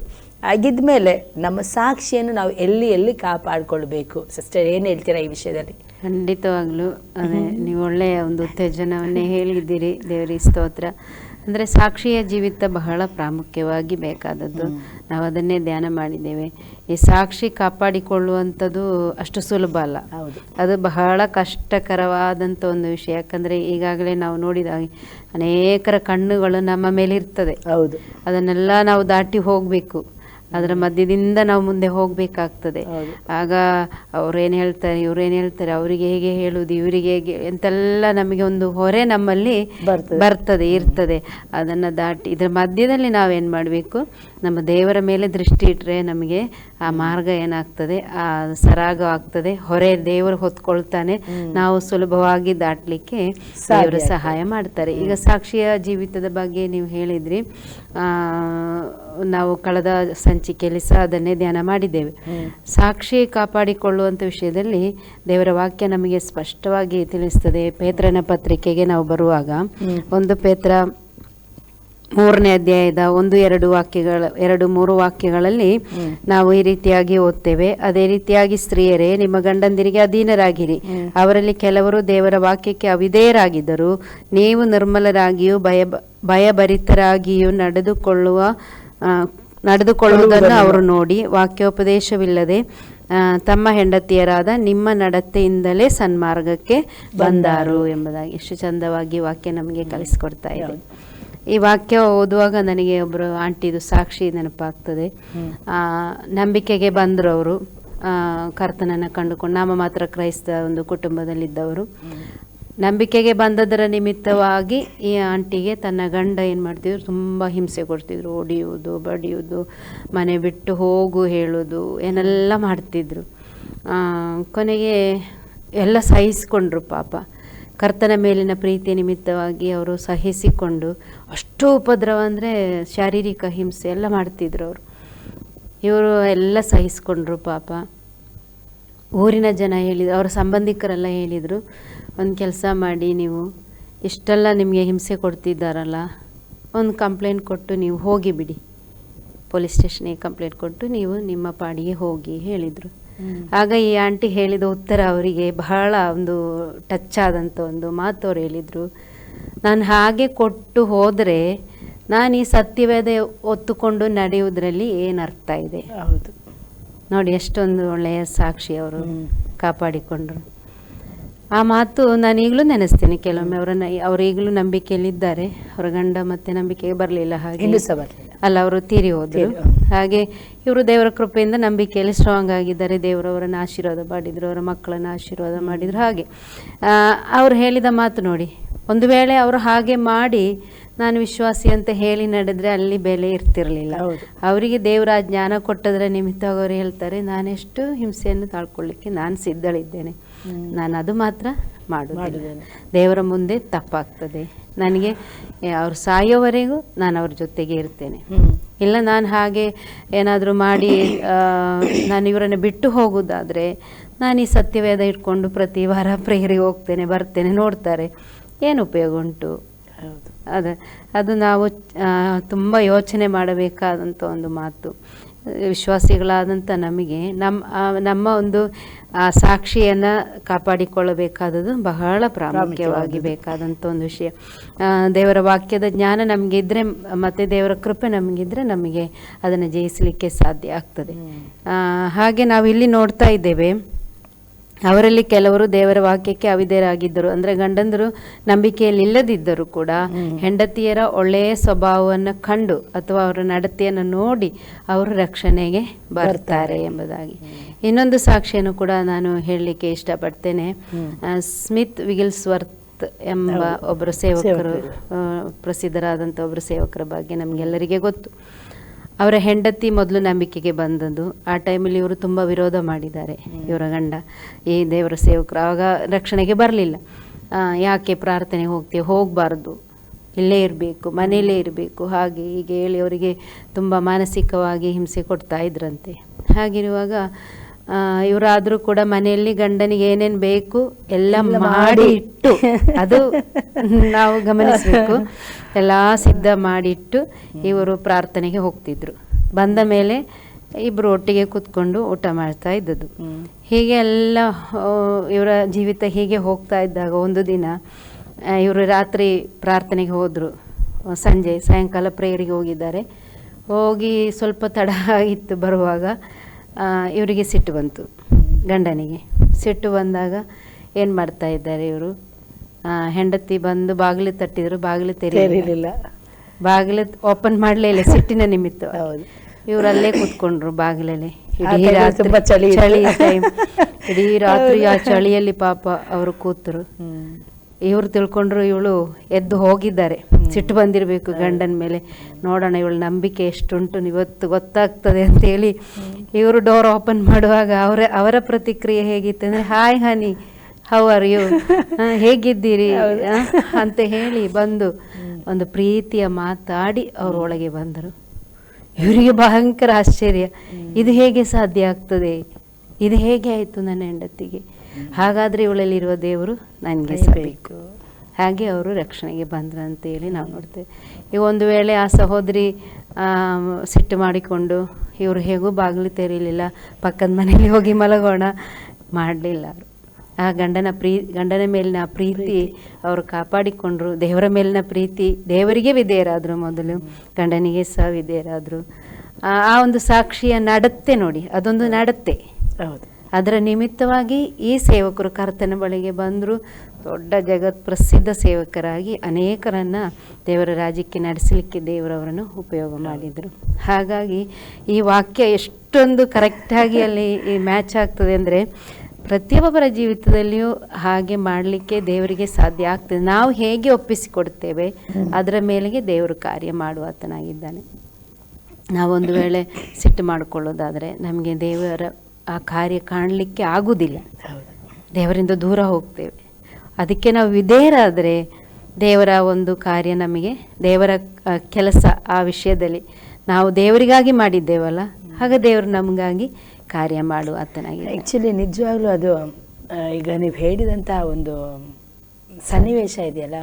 ಆಗಿದ್ದ ಮೇಲೆ ನಮ್ಮ ಸಾಕ್ಷಿಯನ್ನು ನಾವು ಎಲ್ಲಿ ಎಲ್ಲಿ ಕಾಪಾಡಿಕೊಳ್ಬೇಕು? ಸಿಸ್ಟರ್ ಏನು ಹೇಳ್ತೀರಾ ಈ ವಿಷಯದಲ್ಲಿ? ಖಂಡಿತವಾಗ್ಲೂ. ಅದೇ ನೀವು ಒಳ್ಳೆಯ ಒಂದು ಉತ್ತೇಜನವನ್ನೇ ಹೇಳಿದ್ದೀರಿ. ದೇವರಿ ಸ್ತೋತ್ರ. ಅಂದರೆ ಸಾಕ್ಷಿಯ ಜೀವಿತ ಬಹಳ ಪ್ರಾಮುಖ್ಯವಾಗಿ ಬೇಕಾದದ್ದು. ನಾವು ಅದನ್ನೇ ಧ್ಯಾನ ಮಾಡಿದ್ದೇವೆ. ಈ ಸಾಕ್ಷಿ ಕಾಪಾಡಿಕೊಳ್ಳುವಂಥದ್ದು ಅಷ್ಟು ಸುಲಭ ಅಲ್ಲ. ಅದು ಬಹಳ ಕಷ್ಟಕರವಾದಂಥ ಒಂದು ವಿಷಯ. ಯಾಕಂದರೆ ಈಗಾಗಲೇ ನಾವು ನೋಡಿದ ಅನೇಕರ ಕಣ್ಣುಗಳು ನಮ್ಮ ಮೇಲೆ ಇರ್ತದೆ ಹೌದು. ಅದನ್ನೆಲ್ಲ ನಾವು ದಾಟಿ ಹೋಗಬೇಕು. ಅದರ ಮಧ್ಯದಿಂದ ನಾವು ಮುಂದೆ ಹೋಗಬೇಕಾಗ್ತದೆ. ಆಗ ಅವ್ರೇನು ಹೇಳ್ತಾರೆ ಇವ್ರೇನು ಹೇಳ್ತಾರೆ ಅವರಿಗೆ ಹೇಗೆ ಹೇಳುವುದು ಇವರಿಗೆ ಹೇಗೆ ಎಂತೆಲ್ಲ ನಮಗೆ ಒಂದು ಹೊರೆ ನಮ್ಮಲ್ಲಿ ಬರ್ತದೆ. ಬರ್ತದೆ ಇರ್ತದೆ. ಅದನ್ನು ದಾಟಿ ಇದರ ಮಧ್ಯದಲ್ಲಿ ನಾವೇನು ಮಾಡಬೇಕು? ನಮ್ಮ ದೇವರ ಮೇಲೆ ದೃಷ್ಟಿ ಇಟ್ಟರೆ ನಮಗೆ ಆ ಮಾರ್ಗ ಏನಾಗ್ತದೆ? ಆ ಸರಾಗ ಆಗ್ತದೆ. ಹೊರೆ ದೇವರು ಹೊತ್ಕೊಳ್ತಾನೆ. ನಾವು ಸುಲಭವಾಗಿ ದಾಟಲಿಕ್ಕೆ ದೇವರು ಸಹಾಯ ಮಾಡ್ತಾರೆ. ಈಗ ಸಾಕ್ಷಿಯ ಜೀವಿತದ ಬಗ್ಗೆ ನೀವು ಹೇಳಿದ್ರಿ. ಆ, ನಾವು ಕಳೆದ ಸಂಚಿಕೆಯಲ್ಲಿ ಸಹ ಅದನ್ನೇ ಧ್ಯಾನ ಮಾಡಿದ್ದೇವೆ. ಸಾಕ್ಷಿ ಕಾಪಾಡಿಕೊಳ್ಳುವಂಥ ವಿಷಯದಲ್ಲಿ ದೇವರ ವಾಕ್ಯ ನಮಗೆ ಸ್ಪಷ್ಟವಾಗಿ ತಿಳಿಸ್ತದೆ. ಪೇತ್ರನ ಪತ್ರಿಕೆಗೆ ನಾವು ಬರುವಾಗ ಒಂದು ಪೇತ್ರ ಮೂರನೇ ಅಧ್ಯಾಯದ ಒಂದು ಎರಡು ವಾಕ್ಯಗಳ ಎರಡು ಮೂರು ವಾಕ್ಯಗಳಲ್ಲಿ ನಾವು ಈ ರೀತಿಯಾಗಿ ಓದ್ತೇವೆ. ಅದೇ ರೀತಿಯಾಗಿ ಸ್ತ್ರೀಯರೇ ನಿಮ್ಮ ಗಂಡಂದಿರಿಗೆ ಅಧೀನರಾಗಿರಿ. ಅವರಲ್ಲಿ ಕೆಲವರು ದೇವರ ವಾಕ್ಯಕ್ಕೆ ಅವಿಧೇಯರಾಗಿದ್ದರು ನೀವು ನಿರ್ಮಲರಾಗಿಯೂ ಭಯ ಭಯಭರಿತರಾಗಿಯೂ ನಡೆದುಕೊಳ್ಳುವ ನಡೆದುಕೊಳ್ಳುವುದನ್ನು ಅವರು ನೋಡಿ. ವಾಕ್ಯೋಪದೇಶವಿಲ್ಲದೆ ತಮ್ಮ ಹೆಂಡತಿಯರಾದ ನಿಮ್ಮ ನಡತೆಯಿಂದಲೇ ಸನ್ಮಾರ್ಗಕ್ಕೆ ಬಂದಾರು ಎಂಬುದಾಗಿ. ಎಷ್ಟು ಚಂದವಾಗಿ ವಾಕ್ಯ ನಮಗೆ ಕಲಿಸ್ಕೊಡ್ತಾ ಇದೆ. ಈ ವಾಕ್ಯ ಓದುವಾಗ ನನಗೆ ಒಬ್ಬರು ಆಂಟಿದು ಸಾಕ್ಷಿ ನೆನಪಾಗ್ತದೆ. ನಂಬಿಕೆಗೆ ಬಂದರು ಅವರು. ಕರ್ತನನ್ನು ಕಂಡುಕೊಂಡು ನಾಮ ಮಾತ್ರ ಕ್ರೈಸ್ತ ಒಂದು ಕುಟುಂಬದಲ್ಲಿದ್ದವರು. ನಂಬಿಕೆಗೆ ಬಂದದರ ನಿಮಿತ್ತವಾಗಿ ಈ ಆಂಟಿಗೆ ತನ್ನ ಗಂಡ ಏನು ಮಾಡ್ತಿದ್ರು ತುಂಬ ಹಿಂಸೆ ಕೊಡ್ತಿದ್ರು. ಹೊಡಿಯೋದು ಬಡಿಯುವುದು ಮನೆ ಬಿಟ್ಟು ಹೋಗು ಹೇಳೋದು ಏನೆಲ್ಲ ಮಾಡ್ತಿದ್ರು. ಕೊನೆಗೆ ಎಲ್ಲ ಸಹಿಸ್ಕೊಂಡ್ರು ಪಾಪ. ಕರ್ತನ ಮೇಲಿನ ಪ್ರೀತಿ ನಿಮಿತ್ತವಾಗಿ ಅವರು ಸಹಿಸಿಕೊಂಡು ಅಷ್ಟು ಉಪದ್ರವ ಅಂದರೆ ಶಾರೀರಿಕ ಹಿಂಸೆ ಎಲ್ಲ ಮಾಡ್ತಿದ್ರು ಅವರು. ಇವರು ಎಲ್ಲ ಸಹಿಸಿಕೊಂಡ್ರು ಪಾಪ. ಊರಿನ ಜನ ಹೇಳಿದ್ರು ಅವರ ಸಂಬಂಧಿಕರೆಲ್ಲ ಹೇಳಿದರು, ಒಂದು ಕೆಲಸ ಮಾಡಿ ನೀವು, ಇಷ್ಟೆಲ್ಲ ನಿಮಗೆ ಹಿಂಸೆ ಕೊಡ್ತಿದ್ದಾರಲ್ಲ, ಒಂದು ಕಂಪ್ಲೇಂಟ್ ಕೊಟ್ಟು ನೀವು ಹೋಗಿ ಬಿಡಿ. ಪೊಲೀಸ್ ಸ್ಟೇಷನಿಗೆ ಕಂಪ್ಲೇಂಟ್ ಕೊಟ್ಟು ನೀವು ನಿಮ್ಮ ಪಾಡಿಗೆ ಹೋಗಿ, ಹೇಳಿದರು. ಆಗ ಈ ಆಂಟಿ ಹೇಳಿದ ಉತ್ತರ ಅವರಿಗೆ ಬಹಳ ಒಂದು ಟಚ್ ಆದಂಥ ಒಂದು ಮಾತು ಅವ್ರು ಹೇಳಿದರು. ನಾನು ಹಾಗೆ ಕೊಟ್ಟು ಹೋದರೆ ನಾನು ಈ ಸತ್ಯವೇದ ಒತ್ತುಕೊಂಡು ನಡೆಯುವುದರಲ್ಲಿ ಏನು ಅರ್ಥ ಇದೆ? ಹೌದು. ನೋಡಿ ಎಷ್ಟೊಂದು ಒಳ್ಳೆಯ ಸಾಕ್ಷಿ ಅವರು. ಕಾಪಾಡಿಕೊಂಡ್ರು. ಆ ಮಾತು ನಾನು ಈಗಲೂ ನೆನೆಸ್ತೇನೆ. ಕೆಲವೊಮ್ಮೆ ಅವರನ್ನ ಅವರು ಈಗಲೂ ನಂಬಿಕೆಯಲ್ಲಿದ್ದಾರೆ. ಅವರ ಗಂಡ ಮತ್ತೆ ನಂಬಿಕೆಗೆ ಬರಲಿಲ್ಲ ಹಾಗೆ. ಅಲ್ಲ ಅವರು ತೀರಿ ಹೋದರು. ಹಾಗೆ ಇವರು ದೇವರ ಕೃಪೆಯಿಂದ ನಂಬಿಕೆಯಲ್ಲಿ ಸ್ಟ್ರಾಂಗ್ ಆಗಿದ್ದಾರೆ. ದೇವರು ಅವರನ್ನು ಆಶೀರ್ವಾದ ಮಾಡಿದರು ಅವರ ಮಕ್ಕಳನ್ನು ಆಶೀರ್ವಾದ ಮಾಡಿದರು. ಹಾಗೆ. ಅವರು ಹೇಳಿದ ಮಾತು ನೋಡಿ. ಒಂದು ವೇಳೆ ಅವರು ಹಾಗೆ ಮಾಡಿ ನಾನು ವಿಶ್ವಾಸಿ ಅಂತ ಹೇಳಿ ನಡೆದ್ರೆ ಅಲ್ಲಿ ಬೆಲೆ ಇರ್ತಿರಲಿಲ್ಲ. ಅವರಿಗೆ ದೇವರ ಜ್ಞಾನ ಕೊಟ್ಟದ್ರ ನಿಮಿತ್ತವಾಗಿ ಅವರು ಹೇಳ್ತಾರೆ ನಾನೆಷ್ಟು ಹಿಂಸೆಯನ್ನು ತಾಳ್ಕೊಳ್ಳಿಕ್ಕೆ ನಾನು ಸಿದ್ಧಳಿದ್ದೇನೆ. ನಾನು ಅದು ಮಾತ್ರ ಮಾಡುವುದಿಲ್ಲ. ದೇವರ ಮುಂದೆ ತಪ್ಪಾಗ್ತದೆ. ನನಗೆ ಅವ್ರು ಸಾಯೋವರೆಗೂ ನಾನು ಅವ್ರ ಜೊತೆಗೆ ಇರ್ತೇನೆ. ಇಲ್ಲ ನಾನು ಹಾಗೆ ಏನಾದರೂ ಮಾಡಿ ನಾನು ಇವರನ್ನು ಬಿಟ್ಟು ಹೋಗೋದಾದರೆ ನಾನು ಈ ಸತ್ಯವೇದ ಇಟ್ಕೊಂಡು ಪ್ರತಿ ವಾರ ಪ್ರೇಯರಿಗೆ ಹೋಗ್ತೇನೆ ಬರ್ತೇನೆ ನೋಡ್ತಾರೆ. ಏನು ಉಪಯೋಗ ಉಂಟು? ಅದು ಅದು ನಾವು ತುಂಬ ಯೋಚನೆ ಮಾಡಬೇಕಾದಂಥ ಒಂದು ಮಾತು. ವಿಶ್ವಾಸಿಗಳಾದಂಥ ನಮಗೆ ನಮ್ಮ ನಮ್ಮ ಒಂದು ಆ ಸಾಕ್ಷಿಯನ್ನು ಕಾಪಾಡಿಕೊಳ್ಳಬೇಕಾದದ್ದು ಬಹಳ ಪ್ರಾಮುಖ್ಯವಾಗಿ ಬೇಕಾದಂಥ ಒಂದು ವಿಷಯ. ದೇವರ ವಾಕ್ಯದ ಜ್ಞಾನ ನಮಗಿದ್ರೆ ಮತ್ತು ದೇವರ ಕೃಪೆ ನಮಗಿದ್ರೆ ನಮಗೆ ಅದನ್ನು ಜಯಿಸಲಿಕ್ಕೆ ಸಾಧ್ಯ ಆಗ್ತದೆ. ಹಾಗೆ ನಾವು ಇಲ್ಲಿ ನೋಡ್ತಾ ಇದ್ದೇವೆ ಅವರಲ್ಲಿ ಕೆಲವರು ದೇವರ ವಾಕ್ಯಕ್ಕೆ ಅವಿಧೇಯರಾಗಿದ್ದರು. ಅಂದ್ರೆ ಗಂಡಂದರು ನಂಬಿಕೆಯಲ್ಲಿ ಇಲ್ಲದಿದ್ದರೂ ಕೂಡ ಹೆಂಡತಿಯರ ಒಳ್ಳೆಯ ಸ್ವಭಾವವನ್ನು ಕಂಡು ಅಥವಾ ಅವರ ನಡತೆಯನ್ನು ನೋಡಿ ಅವರು ರಕ್ಷಣೆಗೆ ಬರ್ತಾರೆ ಎಂಬುದಾಗಿ. ಇನ್ನೊಂದು ಸಾಕ್ಷಿಯನ್ನು ಕೂಡ ನಾನು ಹೇಳಲಿಕ್ಕೆ ಇಷ್ಟಪಡ್ತೇನೆ. ಸ್ಮಿತ್ ವಿಗಿಲ್ಸ್ವರ್ತ್ ಎಂಬ ಒಬ್ಬರು ಸೇವಕರು ಪ್ರಸಿದ್ಧರಾದಂಥ ಒಬ್ಬರು ಸೇವಕರ ಬಗ್ಗೆ ನಮಗೆಲ್ಲರಿಗೆ ಗೊತ್ತು. ಅವರ ಹೆಂಡತಿ ಮೊದಲು ನಂಬಿಕೆಗೆ ಬಂದದ್ದು. ಆ ಟೈಮಲ್ಲಿ ಇವರು ತುಂಬ ವಿರೋಧ ಮಾಡಿದ್ದಾರೆ ಇವರ ಗಂಡ. ಈ ದೇವರ ಸೇವಕರು ಆವಾಗ ರಕ್ಷಣೆಗೆ ಬರಲಿಲ್ಲ. ಯಾಕೆ ಪ್ರಾರ್ಥನೆ ಹೋಗ್ತೀವಿ ಹೋಗಬಾರ್ದು. ಇಲ್ಲೇ ಇರಬೇಕು, ಮನೆಯಲ್ಲೇ ಇರಬೇಕು. ಹಾಗೆ ಹೀಗೆ ಹೇಳಿ ಅವರಿಗೆ ತುಂಬ ಮಾನಸಿಕವಾಗಿ ಹಿಂಸೆ ಕೊಡ್ತಾ ಇದ್ರಂತೆ. ಹಾಗಿರುವಾಗ ಇವರಾದರೂ ಕೂಡ ಮನೆಯಲ್ಲಿ ಗಂಡನಿಗೆ ಏನೇನು ಬೇಕು ಎಲ್ಲ ಮಾಡಿ. ಇಟ್ಟು. ಅದು ನಾವು ಗಮನಿಸಬೇಕು. ಎಲ್ಲ ಸಿದ್ಧ ಮಾಡಿಟ್ಟು ಇವರು ಪ್ರಾರ್ಥನೆಗೆ ಹೋಗ್ತಿದ್ರು. ಬಂದ ಮೇಲೆ ಇಬ್ಬರು ಒಟ್ಟಿಗೆ ಕೂತ್ಕೊಂಡು ಊಟ ಮಾಡ್ತಾ ಇದ್ದದ್ದು. ಹೀಗೆ ಎಲ್ಲ ಇವರ ಜೀವಿತ ಹೀಗೆ ಹೋಗ್ತಾ ಇದ್ದಾಗ ಒಂದು ದಿನ ಇವರು ರಾತ್ರಿ ಪ್ರಾರ್ಥನೆಗೆ ಹೋದರು. ಸಂಜೆ ಸಾಯಂಕಾಲ ಪ್ರೇಯರಿಗೆ ಹೋಗಿದ್ದಾರೆ. ಹೋಗಿ ಸ್ವಲ್ಪ ತಡ ಆಗಿತ್ತು ಬರುವಾಗ. ಇವರಿಗೆ ಸಿಟ್ಟು ಬಂತು ಗಂಡನಿಗೆ. ಸಿಟ್ಟು ಬಂದಾಗ ಏನು ಮಾಡ್ತಾ ಇದ್ದಾರೆ ಇವರು? ಹೆಂಡತಿ ಬಂದು ಬಾಗಿಲು ತಟ್ಟಿದ್ರು ಬಾಗಿಲು ತೆರೀಲಿಲ್ಲ. ತೆರೀಲಿಲ್ಲ. ಬಾಗಿಲು ಓಪನ್ ಮಾಡಲೇ ಇಲ್ಲ ಸಿಟ್ಟಿನ ನಿಮಿತ್ತ. ಹೌದು. ಇವ್ರು ಅಲ್ಲೇ ಕೂತ್ಕೊಂಡ್ರು ಬಾಗಿಲಲ್ಲಿ. ಇಡೀ ರಾತ್ರಿ ಚಳಿ ಇಡೀ ರಾತ್ರಿ ಆ ಚಳಿಯಲ್ಲಿ ಪಾಪ ಅವರು ಕೂತರು. ಇವ್ರು ತಿಳ್ಕೊಂಡ್ರು ಇವಳು ಎದ್ದು ಹೋಗಿದ್ದಾರೆ. ಸಿಟ್ಟು ಬಂದಿರಬೇಕು ಗಂಡನ ಮೇಲೆ. ನೋಡೋಣ ಇವಳು ನಂಬಿಕೆ ಎಷ್ಟುಂಟು ಇವತ್ತು ಗೊತ್ತಾಗ್ತದೆ ಅಂತೇಳಿ ಇವರು ಡೋರ್ ಓಪನ್ ಮಾಡುವಾಗ ಅವರ ಅವರ ಪ್ರತಿಕ್ರಿಯೆ ಹೇಗಿತ್ತು ಅಂದರೆ hi honey how are you ಹೇಗಿದ್ದೀರಿ ಅಂತ ಹೇಳಿ ಬಂದು ಒಂದು ಪ್ರೀತಿಯ ಮಾತಾಡಿ ಅವರೊಳಗೆ ಬಂದರು. ಇವರಿಗೆ ಭಯಂಕರ ಆಶ್ಚರ್ಯ. ಇದು ಹೇಗೆ ಸಾಧ್ಯ ಆಗ್ತದೆ? ಇದು ಹೇಗೆ ಆಯಿತು ನನ್ನ ಹೆಂಡತಿಗೆ? ಹಾಗಾದರೆ ಇವಳಲ್ಲಿರುವ ದೇವರು ನನಗೆ ಸಿಗಬೇಕು ಹಾಗೆ ಅವರು ರಕ್ಷಣೆಗೆ ಬಂದ್ರು ಅಂತೇಳಿ ನಾವು ನೋಡ್ತೇವೆ. ಈಗ ಒಂದು ವೇಳೆ ಆ ಸಹೋದರಿ ಸಿಟ್ಟು ಮಾಡಿಕೊಂಡು ಇವರು ಹೇಗೂ ಬಾಗಿಲು ತೆರೀಲಿಲ್ಲ ಪಕ್ಕದ ಮನೆಯಲ್ಲಿ ಹೋಗಿ ಮಲಗೋಣ ಮಾಡಲಿಲ್ಲ. ಅವರು ಆ ಗಂಡನ ಪ್ರೀ ಗಂಡನ ಮೇಲಿನ ಆ ಪ್ರೀತಿ ಅವರು ಕಾಪಾಡಿಕೊಂಡ್ರು. ದೇವರ ಮೇಲಿನ ಪ್ರೀತಿ ದೇವರಿಗೆ ವಿಧೇಯರಾದರು ಮೊದಲು ಗಂಡನಿಗೆ ಸಹ ವಿಧೇಯರಾದರು ಆ ಆ ಒಂದು ಸಾಕ್ಷಿಯ ನಡತ್ತೆ ನೋಡಿ ಅದೊಂದು ನಡತ್ತೆ ಹೌದು. ಅದರ ನಿಮಿತ್ತವಾಗಿ ಈ ಸೇವಕರು ಕರ್ತನ ಬಳಿಗೆ ಬಂದರು. ದೊಡ್ಡ ಜಗತ್ ಪ್ರಸಿದ್ಧ ಸೇವಕರಾಗಿ ಅನೇಕರನ್ನು ದೇವರ ರಾಜ್ಯಕ್ಕೆ ನಡೆಸಲಿಕ್ಕೆ ದೇವರವರನ್ನು ಉಪಯೋಗ ಮಾಡಿದರು. ಹಾಗಾಗಿ ಈ ವಾಕ್ಯ ಎಷ್ಟೊಂದು ಕರೆಕ್ಟಾಗಿ ಅಲ್ಲಿ ಈ ಮ್ಯಾಚ್ ಆಗ್ತದೆ ಅಂದರೆ ಪ್ರತಿಯೊಬ್ಬರ ಜೀವಿತದಲ್ಲಿಯೂ ಹಾಗೆ ಮಾಡಲಿಕ್ಕೆ ದೇವರಿಗೆ ಸಾಧ್ಯ ಆಗ್ತದೆ. ನಾವು ಹೇಗೆ ಒಪ್ಪಿಸಿಕೊಡ್ತೇವೆ? ಅದರ ಮೇಲೆಗೆ ದೇವರು ಕಾರ್ಯ ಮಾಡುವಾತನಾಗಿದ್ದಾನೆ. ನಾವೊಂದು ವೇಳೆ ಸಿಟ್ಟು ಮಾಡಿಕೊಳ್ಳೋದಾದರೆ ನಮಗೆ ದೇವರ ಆ ಕಾರ್ಯ ಕಾಣಲಿಕ್ಕೆ ಆಗುವುದಿಲ್ಲ ದೇವರಿಂದ ದೂರ ಹೋಗ್ತೇವೆ. ಅದಕ್ಕೆ ನಾವು ವಿಧೇಯರಾದರೆ ದೇವರ ಒಂದು ಕಾರ್ಯ ನಮಗೆ ದೇವರ ಕೆಲಸ ಆ ವಿಷಯದಲ್ಲಿ ನಾವು ದೇವರಿಗಾಗಿ ಮಾಡಿದ್ದೇವಲ್ಲ ಆಗ ದೇವರು ನಮಗಾಗಿ ಕಾರ್ಯ ಮಾಡು ಆತನಾಗಿದೆ ಆ್ಯಕ್ಚುಲಿ ನಿಜವಾಗ್ಲೂ ಅದು ಈಗ ನೀವು ಹೇಳಿದಂತಹ ಒಂದು ಸನ್ನಿವೇಶ ಇದೆಯಲ್ಲ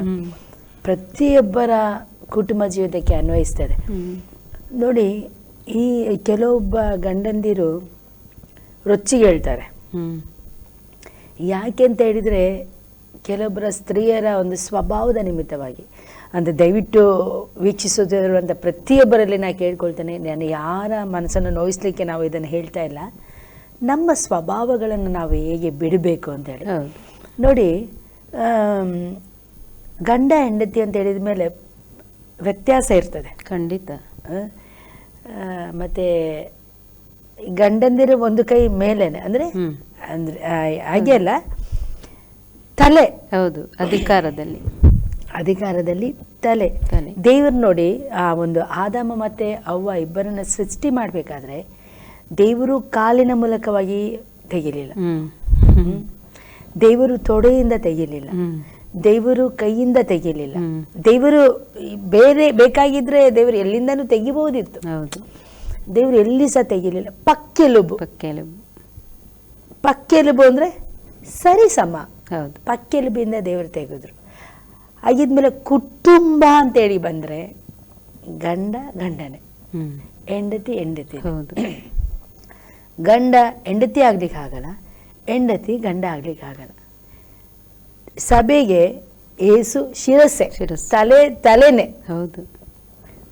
ಪ್ರತಿಯೊಬ್ಬರ ಕುಟುಂಬ ಜೀವಿತಕ್ಕೆ ಅನ್ವಯಿಸ್ತದೆ. ನೋಡಿ ಈ ಕೆಲವೊಬ್ಬ ಗಂಡಂದಿರು ರೊಚ್ಚಿಗೆ ಹೇಳ್ತಾರೆ. ಯಾಕೆ ಅಂತ ಹೇಳಿದರೆ ಕೆಲವೊಬ್ಬರ ಸ್ತ್ರೀಯರ ಒಂದು ಸ್ವಭಾವದ ನಿಮಿತ್ತವಾಗಿ. ಅಂದರೆ ದಯವಿಟ್ಟು ವೀಕ್ಷಿಸುತ್ತಿರುವಂಥ ಪ್ರತಿಯೊಬ್ಬರಲ್ಲಿ ನಾನು ಕೇಳ್ಕೊಳ್ತೇನೆ ನಾನು ಯಾರ ಮನಸ್ಸನ್ನು ನೋಯಿಸ್ಲಿಕ್ಕೆ ನಾವು ಇದನ್ನು ಹೇಳ್ತಾ ಇಲ್ಲ. ನಮ್ಮ ಸ್ವಭಾವಗಳನ್ನು ನಾವು ಹೇಗೆ ಬಿಡಬೇಕು ಅಂತ ಹೇಳಿ. ನೋಡಿ ಗಂಡ ಹೆಂಡತಿ ಅಂತ ಹೇಳಿದ ಮೇಲೆ ವ್ಯತ್ಯಾಸ ಇರ್ತದೆ. ಖಂಡಿತ. ಮತ್ತೆ ಗಂಡಂದಿರು ಒಂದು ಕೈ ಮೇಲೇನೆ ಅಂದ್ರೆ ಅಂದ್ರೆ ಹಾಗೆ ಅಲ್ಲ ತಲೆ. ಹೌದು ಅಧಿಕಾರದಲ್ಲಿ. ಅಧಿಕಾರದಲ್ಲಿ ತಲೆ. ತಲೆ. ದೇವರು ನೋಡಿ ಆ ಒಂದು ಆದಾಮ ಮತ್ತೆ ಅವ್ವ ಇಬ್ಬರನ್ನ ಸೃಷ್ಟಿ ಮಾಡಬೇಕಾದ್ರೆ ದೇವರು ಕಾಲಿನ ಮೂಲಕವಾಗಿ ತೆಗಿಲಿಲ್ಲ. ದೇವರು ತೊಡೆಯಿಂದ ತೆಗಿಲಿಲ್ಲ. ದೇವರು ಕೈಯಿಂದ ತೆಗಿಲಿಲ್ಲ. ದೇವರು ಬೇರೆ ಬೇಕಾಗಿದ್ರೆ ದೇವರು ಎಲ್ಲಿಂದನೂ ತೆಗಿಬಹುದಿತ್ತು. ಹೌದು. ದೇವರು ಎಲ್ಲಿ ಸಹ ತೆಗಿಲಿಲ್ಲ. ಪಕ್ಕೆಲುಬು. ಪಕ್ಕೆಲುಬು. ಪಕ್ಕೆಲುಬು ಅಂದ್ರೆ ಸರಿ ಸಮ. ಹೌದು. ಪಕ್ಕೆಲುಬಿಂದ ದೇವರು ತೆಗೆದ್ರು. ಆಗಿದ್ಮೇಲೆ ಕುಟುಂಬ ಅಂತೇಳಿ ಬಂದ್ರೆ ಗಂಡ ಗಂಡನೇ. ಹೆಂಡತಿ ಹೆಂಡತಿ. ಹೌದು. ಗಂಡ ಹೆಂಡತಿ ಆಗ್ಲಿಕ್ಕೆ ಆಗಲ್ಲ ಹೆಂಡತಿ ಗಂಡ ಆಗ್ಲಿಕ್ಕೆ ಆಗಲ್ಲ. ಸಭೆಗೆ ಏಸು ಶಿರಸೆ. ಶಿರಸ್ಸು. ತಲೆ ತಲೆನೆ. ಹೌದು.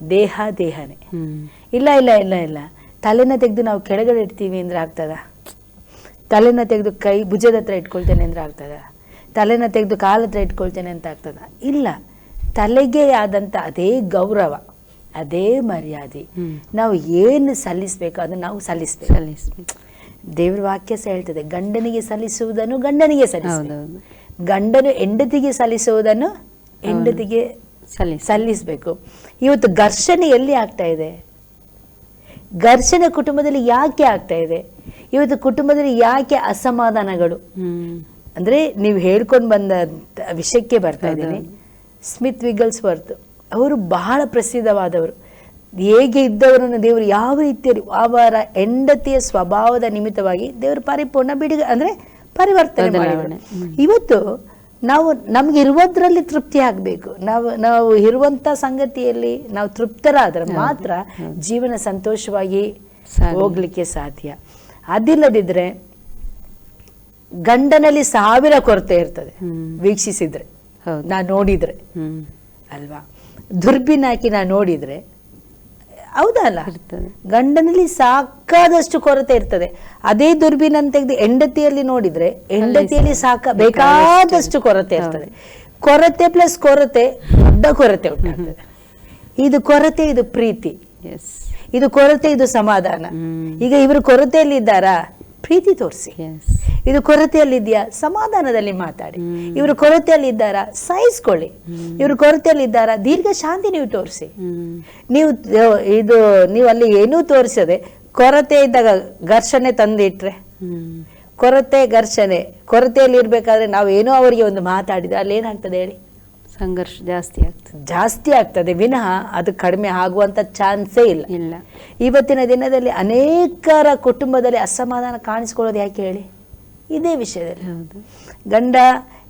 ದೇಹ ದೇಹನೇ. ಹ್ಮ್. ಇಲ್ಲ ಇಲ್ಲ ಇಲ್ಲ ಇಲ್ಲ. ತಲೆನ ತೆಗೆದು ನಾವು ಕೆಳಗಡೆ ಇಡ್ತೀವಿ ಅಂದ್ರೆ ಆಗ್ತದ? ತಲೆನ ತೆಗೆದು ಕೈ ಭುಜದ ಹತ್ರ ಇಟ್ಕೊಳ್ತೇನೆ ಅಂದ್ರೆ ಆಗ್ತದ? ತಲೆನ ತೆಗೆದು ಕಾಲ ಹತ್ರ ಇಟ್ಕೊಳ್ತೇನೆ ಅಂತ ಆಗ್ತದ? ಇಲ್ಲ. ತಲೆಗೆ ಆದಂಥ ಅದೇ ಗೌರವ ಅದೇ ಮರ್ಯಾದೆ. ನಾವು ಏನು ಸಲ್ಲಿಸ್ಬೇಕು ಅದನ್ನು ನಾವು ಸಲ್ಲಿಸ್ಬೇಕು. ಸಲ್ಲಿಸ್ಬೇಕು. ದೇವ್ರ ವಾಕ್ಯ ಸಹ ಹೇಳ್ತದೆ ಗಂಡನಿಗೆ ಸಲ್ಲಿಸುವುದನ್ನು ಗಂಡನಿಗೆ ಸಲ್ಲಿಸಬೇಕು. ಗಂಡನು ಹೆಂಡತಿಗೆ ಸಲ್ಲಿಸುವುದನ್ನು ಹೆಂಡತಿಗೆ ಸಲ್ಲಿಸ್ ಸಲ್ಲಿಸಬೇಕು. ಇವತ್ತು ಘರ್ಷಣೆ ಎಲ್ಲಿ ಆಗ್ತಾ ಇದೆ. ಘರ್ಷಣೆ ಕುಟುಂಬದಲ್ಲಿ ಯಾಕೆ ಆಗ್ತಾ ಇದೆ? ಇವತ್ತು ಕುಟುಂಬದಲ್ಲಿ ಯಾಕೆ ಅಸಮಾಧಾನಗಳು? ಅಂದ್ರೆ ನೀವು ಹೇಳ್ಕೊಂಡು ಬಂದ ವಿಷಯಕ್ಕೆ ಬರ್ತಾ. ಇದ್ದೀನಿ. ಸ್ಮಿತ್ ವಿಗಲ್ಸ್ ವರ್ತ್ ಅವರು ಬಹಳ ಪ್ರಸಿದ್ಧವಾದವರು. ಹೇಗೆ ಇದ್ದವರನ್ನು ದೇವರು ಯಾವ ರೀತಿಯಲ್ಲಿ ಅವರ ಹೆಂಡತಿಯ ಸ್ವಭಾವದ ನಿಮಿತ್ತವಾಗಿ ದೇವರು ಪರಿಪೂರ್ಣ ಬಿಡುಗ ಅಂದ್ರೆ ಪರಿವರ್ತನೆ. ಇವತ್ತು ನಾವು ನಮ್ಗೆ ಇರುವುದರಲ್ಲಿ ತೃಪ್ತಿ ಆಗಬೇಕು. ನಾವು ನಾವು ಇರುವಂತ ಸಂಗತಿಯಲ್ಲಿ ನಾವು ತೃಪ್ತರಾದ್ರೆ ಮಾತ್ರ ಜೀವನ ಸಂತೋಷವಾಗಿ. ಹೋಗ್ಲಿಕ್ಕೆ ಸಾಧ್ಯ. ಅದಿಲ್ಲದಿದ್ರೆ ಗಂಡನಲ್ಲಿ ಸಾವಿರ ಕೊರತೆ ಇರ್ತದೆ. ವೀಕ್ಷಿಸಿದ್ರೆ ಹೌದು. ನಾ ನೋಡಿದ್ರೆ. ಅಲ್ವಾ? ದುರ್ಬಿನ್ ಹಾಕಿ ನಾ ನೋಡಿದ್ರೆ ಹೌದಲ್ಲ? ಗಂಡನಲ್ಲಿ ಸಾಕಾದಷ್ಟು ಕೊರತೆ ಇರ್ತದೆ. ಅದೇ ದುರ್ಬಿನ್ ಅಂತ ತೆಗೆದು ಹೆಂಡತಿಯಲ್ಲಿ ನೋಡಿದ್ರೆ ಹೆಂಡತಿಯಲ್ಲಿ ಸಾಕ ಬೇಕಾದಷ್ಟು ಕೊರತೆ ಇರ್ತದೆ. ಕೊರತೆ ಪ್ಲಸ್ ಕೊರತೆ ದೊಡ್ಡ ಕೊರತೆ ಉಂಟಾಗ್ತದೆ. ಇದು ಕೊರತೆ ಇದು ಪ್ರೀತಿ. ಇದು ಕೊರತೆ ಇದು ಸಮಾಧಾನ. ಈಗ ಇವರು ಕೊರತೆಯಲ್ಲಿ ಇದ್ದಾರಾ ಪ್ರೀತಿ ತೋರಿಸಿ. ಇದು ಕೊರತೆಯಲ್ಲಿದ್ಯಾ ಸಮಾಧಾನದಲ್ಲಿ ಮಾತಾಡಿ. ಇವರು ಕೊರತೆಯಲ್ಲಿ ಇದ್ದಾರಾ ಸಹಿಸ್ಕೊಳ್ಳಿ ಇವರು ಕೊರತೆಯಲ್ಲಿ ಇದ್ದಾರಾ ದೀರ್ಘ ಶಾಂತಿ ನೀವು ತೋರಿಸಿ. ನೀವು ಇದು ನೀವು ಅಲ್ಲಿ ಏನೂ ತೋರಿಸದೆ ಕೊರತೆ ಇದ್ದಾಗ ಘರ್ಷಣೆ ತಂದಿಟ್ರೆ. ಕೊರತೆ ಘರ್ಷಣೆ. ಕೊರತೆಯಲ್ಲಿ ಇರ್ಬೇಕಾದ್ರೆ ನಾವು ಏನೋ ಅವರಿಗೆ ಒಂದು ಮಾತಾಡಿದ್ರೆ ಅಲ್ಲಿ ಏನಾಗ್ತದೆ ಹೇಳಿ? ಸಂಘರ್ಷ ಜಾಸ್ತಿ ಆಗ್ತದೆ. ಜಾಸ್ತಿ ಆಗ್ತದೆ. ವಿನಃ ಅದು ಕಡಿಮೆ ಆಗುವಂತ ಚಾನ್ಸೇ ಇಲ್ಲ. ಇಲ್ಲ. ಇವತ್ತಿನ ದಿನದಲ್ಲಿ ಅನೇಕರ ಕುಟುಂಬದಲ್ಲಿ ಅಸಮಾಧಾನ ಕಾಣಿಸ್ಕೊಳ್ಳೋದು ಯಾಕೆ ಹೇಳಿ? ಇದೇ ವಿಷಯದಲ್ಲಿ. ಹೌದು. ಗಂಡ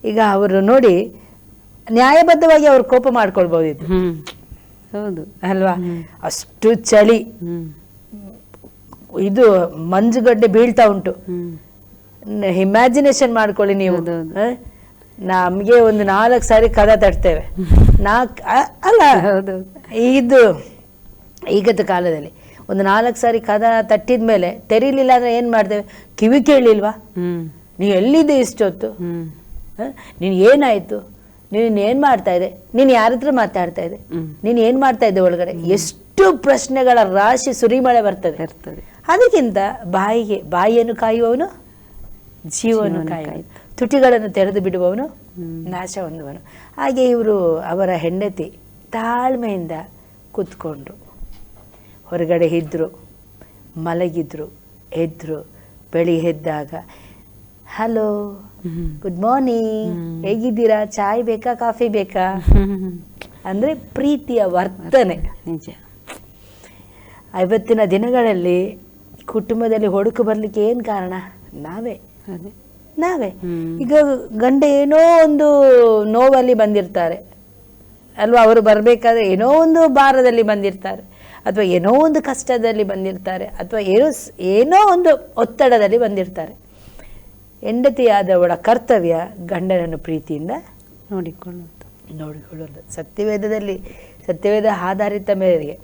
ಈಗ ಅವರು ನೋಡಿ ನ್ಯಾಯಬದ್ಧವಾಗಿ ಅವರು ಕೋಪ ಮಾಡ್ಕೊಳ್ಬಹುದಿತ್ತು ಹೌದು. ಅಲ್ವಾ? ಅಷ್ಟು ಚಳಿ. ಇದು ಮಂಜುಗಡ್ಡೆ ಬೀಳ್ತಾ ಉಂಟು. ಇಮ್ಯಾಜಿನೇಷನ್ ಮಾಡ್ಕೊಳ್ಳಿ ನೀವು? ನಮ್ಗೆ ಒಂದು ನಾಲ್ಕು ಸಾರಿ ಕದ ತಟ್ತೇವೆ. ನಾಲ್ಕು ಅಲ್ಲ ಹೌದು. ಇದು ಈಗದ ಕಾಲದಲ್ಲಿ. ಒಂದು ನಾಲ್ಕು ಸಾರಿ ಕದ ತಟ್ಟಿದ ಮೇಲೆ ತೆರೀಲಿಲ್ಲ ಅಂದ್ರೆ ಏನ್ ಮಾಡ್ತೇವೆ? ಕಿವಿ ಕೇಳಿಲ್ವಾ ನೀ ನೀವು ಎಲ್ಲಿದೆ ಇಷ್ಟೊತ್ತು? ನೀನು ಏನಾಯ್ತು? ನೀನು ಏನ್ ಮಾಡ್ತಾ ಇದೆ ನೀನು ಯಾರ ಹತ್ರ ಮಾತಾಡ್ತಾ ಇದೆ. ನೀನು ಏನ್ ಮಾಡ್ತಾ ಇದ್ದೆ ಒಳಗಡೆ? ಎಷ್ಟು ಪ್ರಶ್ನೆಗಳ ರಾಶಿ ಸುರಿಮಳೆ ಬರ್ತದೆ. ಇರ್ತದೆ ಅದಕ್ಕಿಂತ ಬಾಯಿಗೆ ಬಾಯಿಯನ್ನು ಕಾಯುವವನು ಜೀವವನ್ನು ಕಾಯುವನು. ತುಟಿಗಳನ್ನು ತೆರೆದು ಬಿಡುವವನು. ನಾಶ ಹೊಂದುವನು. ಹಾಗೆ ಇವರು ಅವರ ಹೆಂಡತಿ ತಾಳ್ಮೆಯಿಂದ ಕೂತ್ಕೊಂಡ್ರು ಹೊರಗಡೆ ಇದ್ದರು ಮಲಗಿದ್ರು ಎದ್ರು ಬೆಳಿ ಎದ್ದಾಗ ಹಲೋ ಗುಡ್ ಮಾರ್ನಿಂಗ್. ಹೇಗಿದ್ದೀರಾ? ಚಾಯ್ ಬೇಕಾ? ಕಾಫಿ ಬೇಕಾ? ಅಂದರೆ ಅಂದ್ರೆ ಪ್ರೀತಿಯ ವರ್ತನೆ. ನಿಜ. ಇವತ್ತಿನ ದಿನಗಳಲ್ಲಿ ಕುಟುಂಬದಲ್ಲಿ ಹುಡುಕು ಬರಲಿಕ್ಕೆ ಏನು ಕಾರಣ? ನಾವೇ. ಅದೇ. ನಾವೇ. ಈಗ ಗಂಡ ಏನೋ ಒಂದು ನೋವಲ್ಲಿ ಬಂದಿರ್ತಾರೆ. ಅಲ್ವಾ ಅವರು ಬರಬೇಕಾದ್ರೆ ಏನೋ ಒಂದು ಭಾರದಲ್ಲಿ ಬಂದಿರ್ತಾರೆ ಅಥವಾ ಏನೋ ಒಂದು ಕಷ್ಟದಲ್ಲಿ ಬಂದಿರ್ತಾರೆ ಅಥವಾ ಏನೋ ಏನೋ ಒಂದು ಒತ್ತಡದಲ್ಲಿ ಬಂದಿರ್ತಾರೆ. ಹೆಂಡತಿಯಾದವಳ ಕರ್ತವ್ಯ ಗಂಡನನ್ನು ಪ್ರೀತಿಯಿಂದ ನೋಡಿಕೊಳ್ಳುವುದು. ನೋಡಿಕೊಳ್ಳೋದು ಸತ್ಯವೇದದಲ್ಲಿ ಸತ್ಯವೇದ ಆಧಾರಿತ ಮೇರೆಗೆ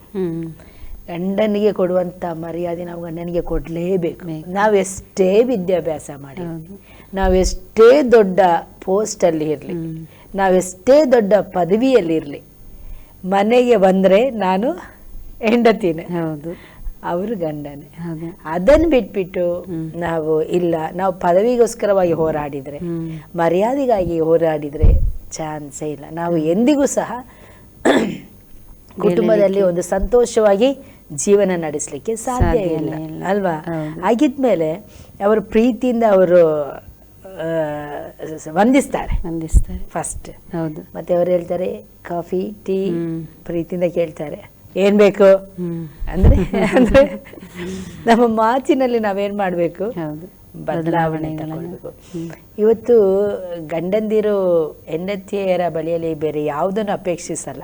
ಗಂಡನಿಗೆ ಕೊಡುವಂಥ ಮರ್ಯಾದೆ ನಾವು ಗಂಡನಿಗೆ ಕೊಡಲೇಬೇಕು. ನಾವು ಎಷ್ಟೇ ವಿದ್ಯಾಭ್ಯಾಸ ಮಾಡಿ ನಾವೆಷ್ಟೇ ದೊಡ್ಡ ಪೋಸ್ಟಲ್ಲಿ ಇರಲಿ. ನಾವೆಷ್ಟೇ ದೊಡ್ಡ ಪದವಿಯಲ್ಲಿ ಇರಲಿ ಮನೆಗೆ ಬಂದರೆ ನಾನು ಹೆಂಡತಿನೇ. ಹೌದು. ಅವರು ಗಂಡನೇ. ಅದೇ ಅದನ್ನು ಬಿಟ್ಬಿಟ್ಟು ನಾವು ಇಲ್ಲ ನಾವು ಪದವಿಗೋಸ್ಕರವಾಗಿ ಹೋರಾಡಿದರೆ ಮರ್ಯಾದೆಗಾಗಿ ಹೋರಾಡಿದರೆ ಚಾನ್ಸೇ ಇಲ್ಲ. ನಾವು ಎಂದಿಗೂ ಸಹ ಕುಟುಂಬದಲ್ಲಿ ಒಂದು ಸಂತೋಷವಾಗಿ ಜೀವನ ನಡೆಸಲಿಕ್ಕೆ ಸಾಧ್ಯ ಇಲ್ಲ. ಅಲ್ವಾ? ಆಗಿದ್ಮೇಲೆ ಅವರು ಪ್ರೀತಿಯಿಂದ ಅವರು ವಂದಿಸ್ತಾರೆ. ವಂದಿಸ್ತಾರೆ. ಫಸ್ಟ್ ಹೌದು. ಮತ್ತೆ ಅವ್ರು ಹೇಳ್ತಾರೆ ಕಾಫಿ ಟೀ ಪ್ರೀತಿಯಿಂದ ಕೇಳ್ತಾರೆ. ಏನ್ ಬೇಕು? ಅಂದ್ರೆ ಅಂದ್ರೆ ನಮ್ಮ ಮಾತಿನಲ್ಲಿ ನಾವೇನ್ ಮಾಡ್ಬೇಕು? ಬದಲಾವಣೆ ತಗೊಳ್ಬೇಕು. ಇವತ್ತು ಗಂಡಂದಿರು ಹೆಂಡತಿಯರ ಬಳಿಯಲ್ಲಿ ಬೇರೆ ಯಾವುದನ್ನು ಅಪೇಕ್ಷಿಸಲ್ಲ.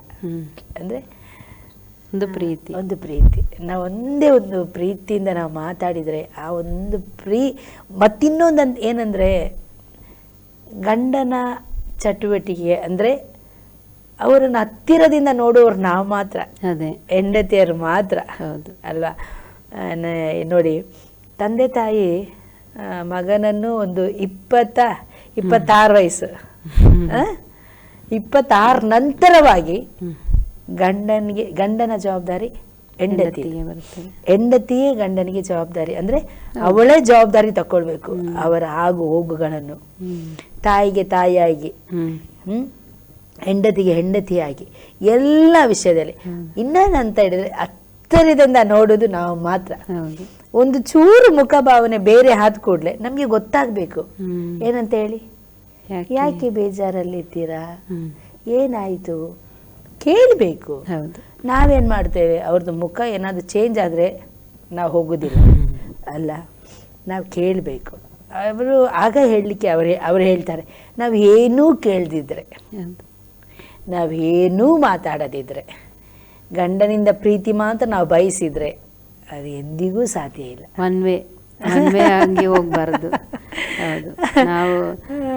ಅಂದ್ರೆ ಒಂದು ಪ್ರೀತಿ. ಒಂದು ಪ್ರೀತಿ. ನಾವು ಒಂದೇ ಒಂದು ಪ್ರೀತಿಯಿಂದ ನಾವು ಮಾತಾಡಿದ್ರೆ ಆ ಒಂದು ಪ್ರೀ ಮತ್ತಿನ್ನೊಂದು ಏನಂದರೆ ಗಂಡನ ಚಟುವಟಿಕೆ ಅಂದರೆ ಅವರನ್ನು ಹತ್ತಿರದಿಂದ ನೋಡುವವರು ನಾವು ಮಾತ್ರ. ಅದೇ. ಹೆಂಡತಿಯರು ಮಾತ್ರ. ಹೌದು. ಅಲ್ವಾ? ನೋಡಿ ತಂದೆ ತಾಯಿ ಮಗನನ್ನು ಒಂದು ಇಪ್ಪತ್ತ ಇಪ್ಪತ್ತಾರು ವಯಸ್ಸು? ಇಪ್ಪತ್ತಾರು ನಂತರವಾಗಿ ಗಂಡನಿಗೆ ಗಂಡನ ಜವಾಬ್ದಾರಿ ಹೆಂಡತಿ ಹೆಂಡತಿಯೇ ಗಂಡನಿಗೆ ಜವಾಬ್ದಾರಿ. ಅಂದ್ರೆ ಅವಳೇ ಜವಾಬ್ದಾರಿ ತಕೊಳ್ಬೇಕು ಅವರ ಆಗು ಹೋಗುಗಳನ್ನು. ತಾಯಿಗೆ ತಾಯಿಯಾಗಿ ಹ್ಮ್. ಹೆಂಡತಿಗೆ ಹೆಂಡತಿಯಾಗಿ ಎಲ್ಲ ವಿಷಯದಲ್ಲಿ. ಇನ್ನೇನಂತ ಹೇಳಿದ್ರೆ ಹತ್ತಿರದಿಂದ ನೋಡೋದು ನಾವು ಮಾತ್ರ. ಒಂದು ಚೂರು ಮುಖಭಾವನೆ ಬೇರೆ ಹಾದ್ ಕೂಡ್ಲೆ ನಮಗೆ ಗೊತ್ತಾಗ್ಬೇಕು. ಏನಂತ ಹೇಳಿ? ಯಾಕೆ? ಬೇಜಾರಲ್ಲಿ ಇದ್ದೀರಾ ಏನಾಯಿತು? ಕೇಳಬೇಕು. ಹೌದು. ನಾವೇನು ಮಾಡ್ತೇವೆ? ಅವ್ರದ್ದು ಮುಖ ಏನಾದರೂ ಚೇಂಜ್ ಆದರೆ ನಾವು ಹೋಗೋದಿಲ್ಲ. ಅಲ್ಲ ನಾವು ಕೇಳಬೇಕು. ಅವರು ಆಗ ಹೇಳಲಿಕ್ಕೆ ಅವರು ಅವ್ರು ಹೇಳ್ತಾರೆ. ನಾವು ಏನೂ ಕೇಳ್ದಿದ್ರೆ ನಾವು ಏನೂ ಮಾತಾಡದಿದ್ರೆ ಗಂಡನಿಂದ ಪ್ರೀತಿ ಮಾತ್ರ ನಾವು ಬಯಸಿದ್ರೆ ಅದು ಎಂದಿಗೂ ಸಾಧ್ಯ ಇಲ್ಲ. ಒನ್ ವೇ ಹಂಗೆ ಆಗಿ ಹೋಗ್ಬಾರ್ದು. ಹೌದು. ನಾವು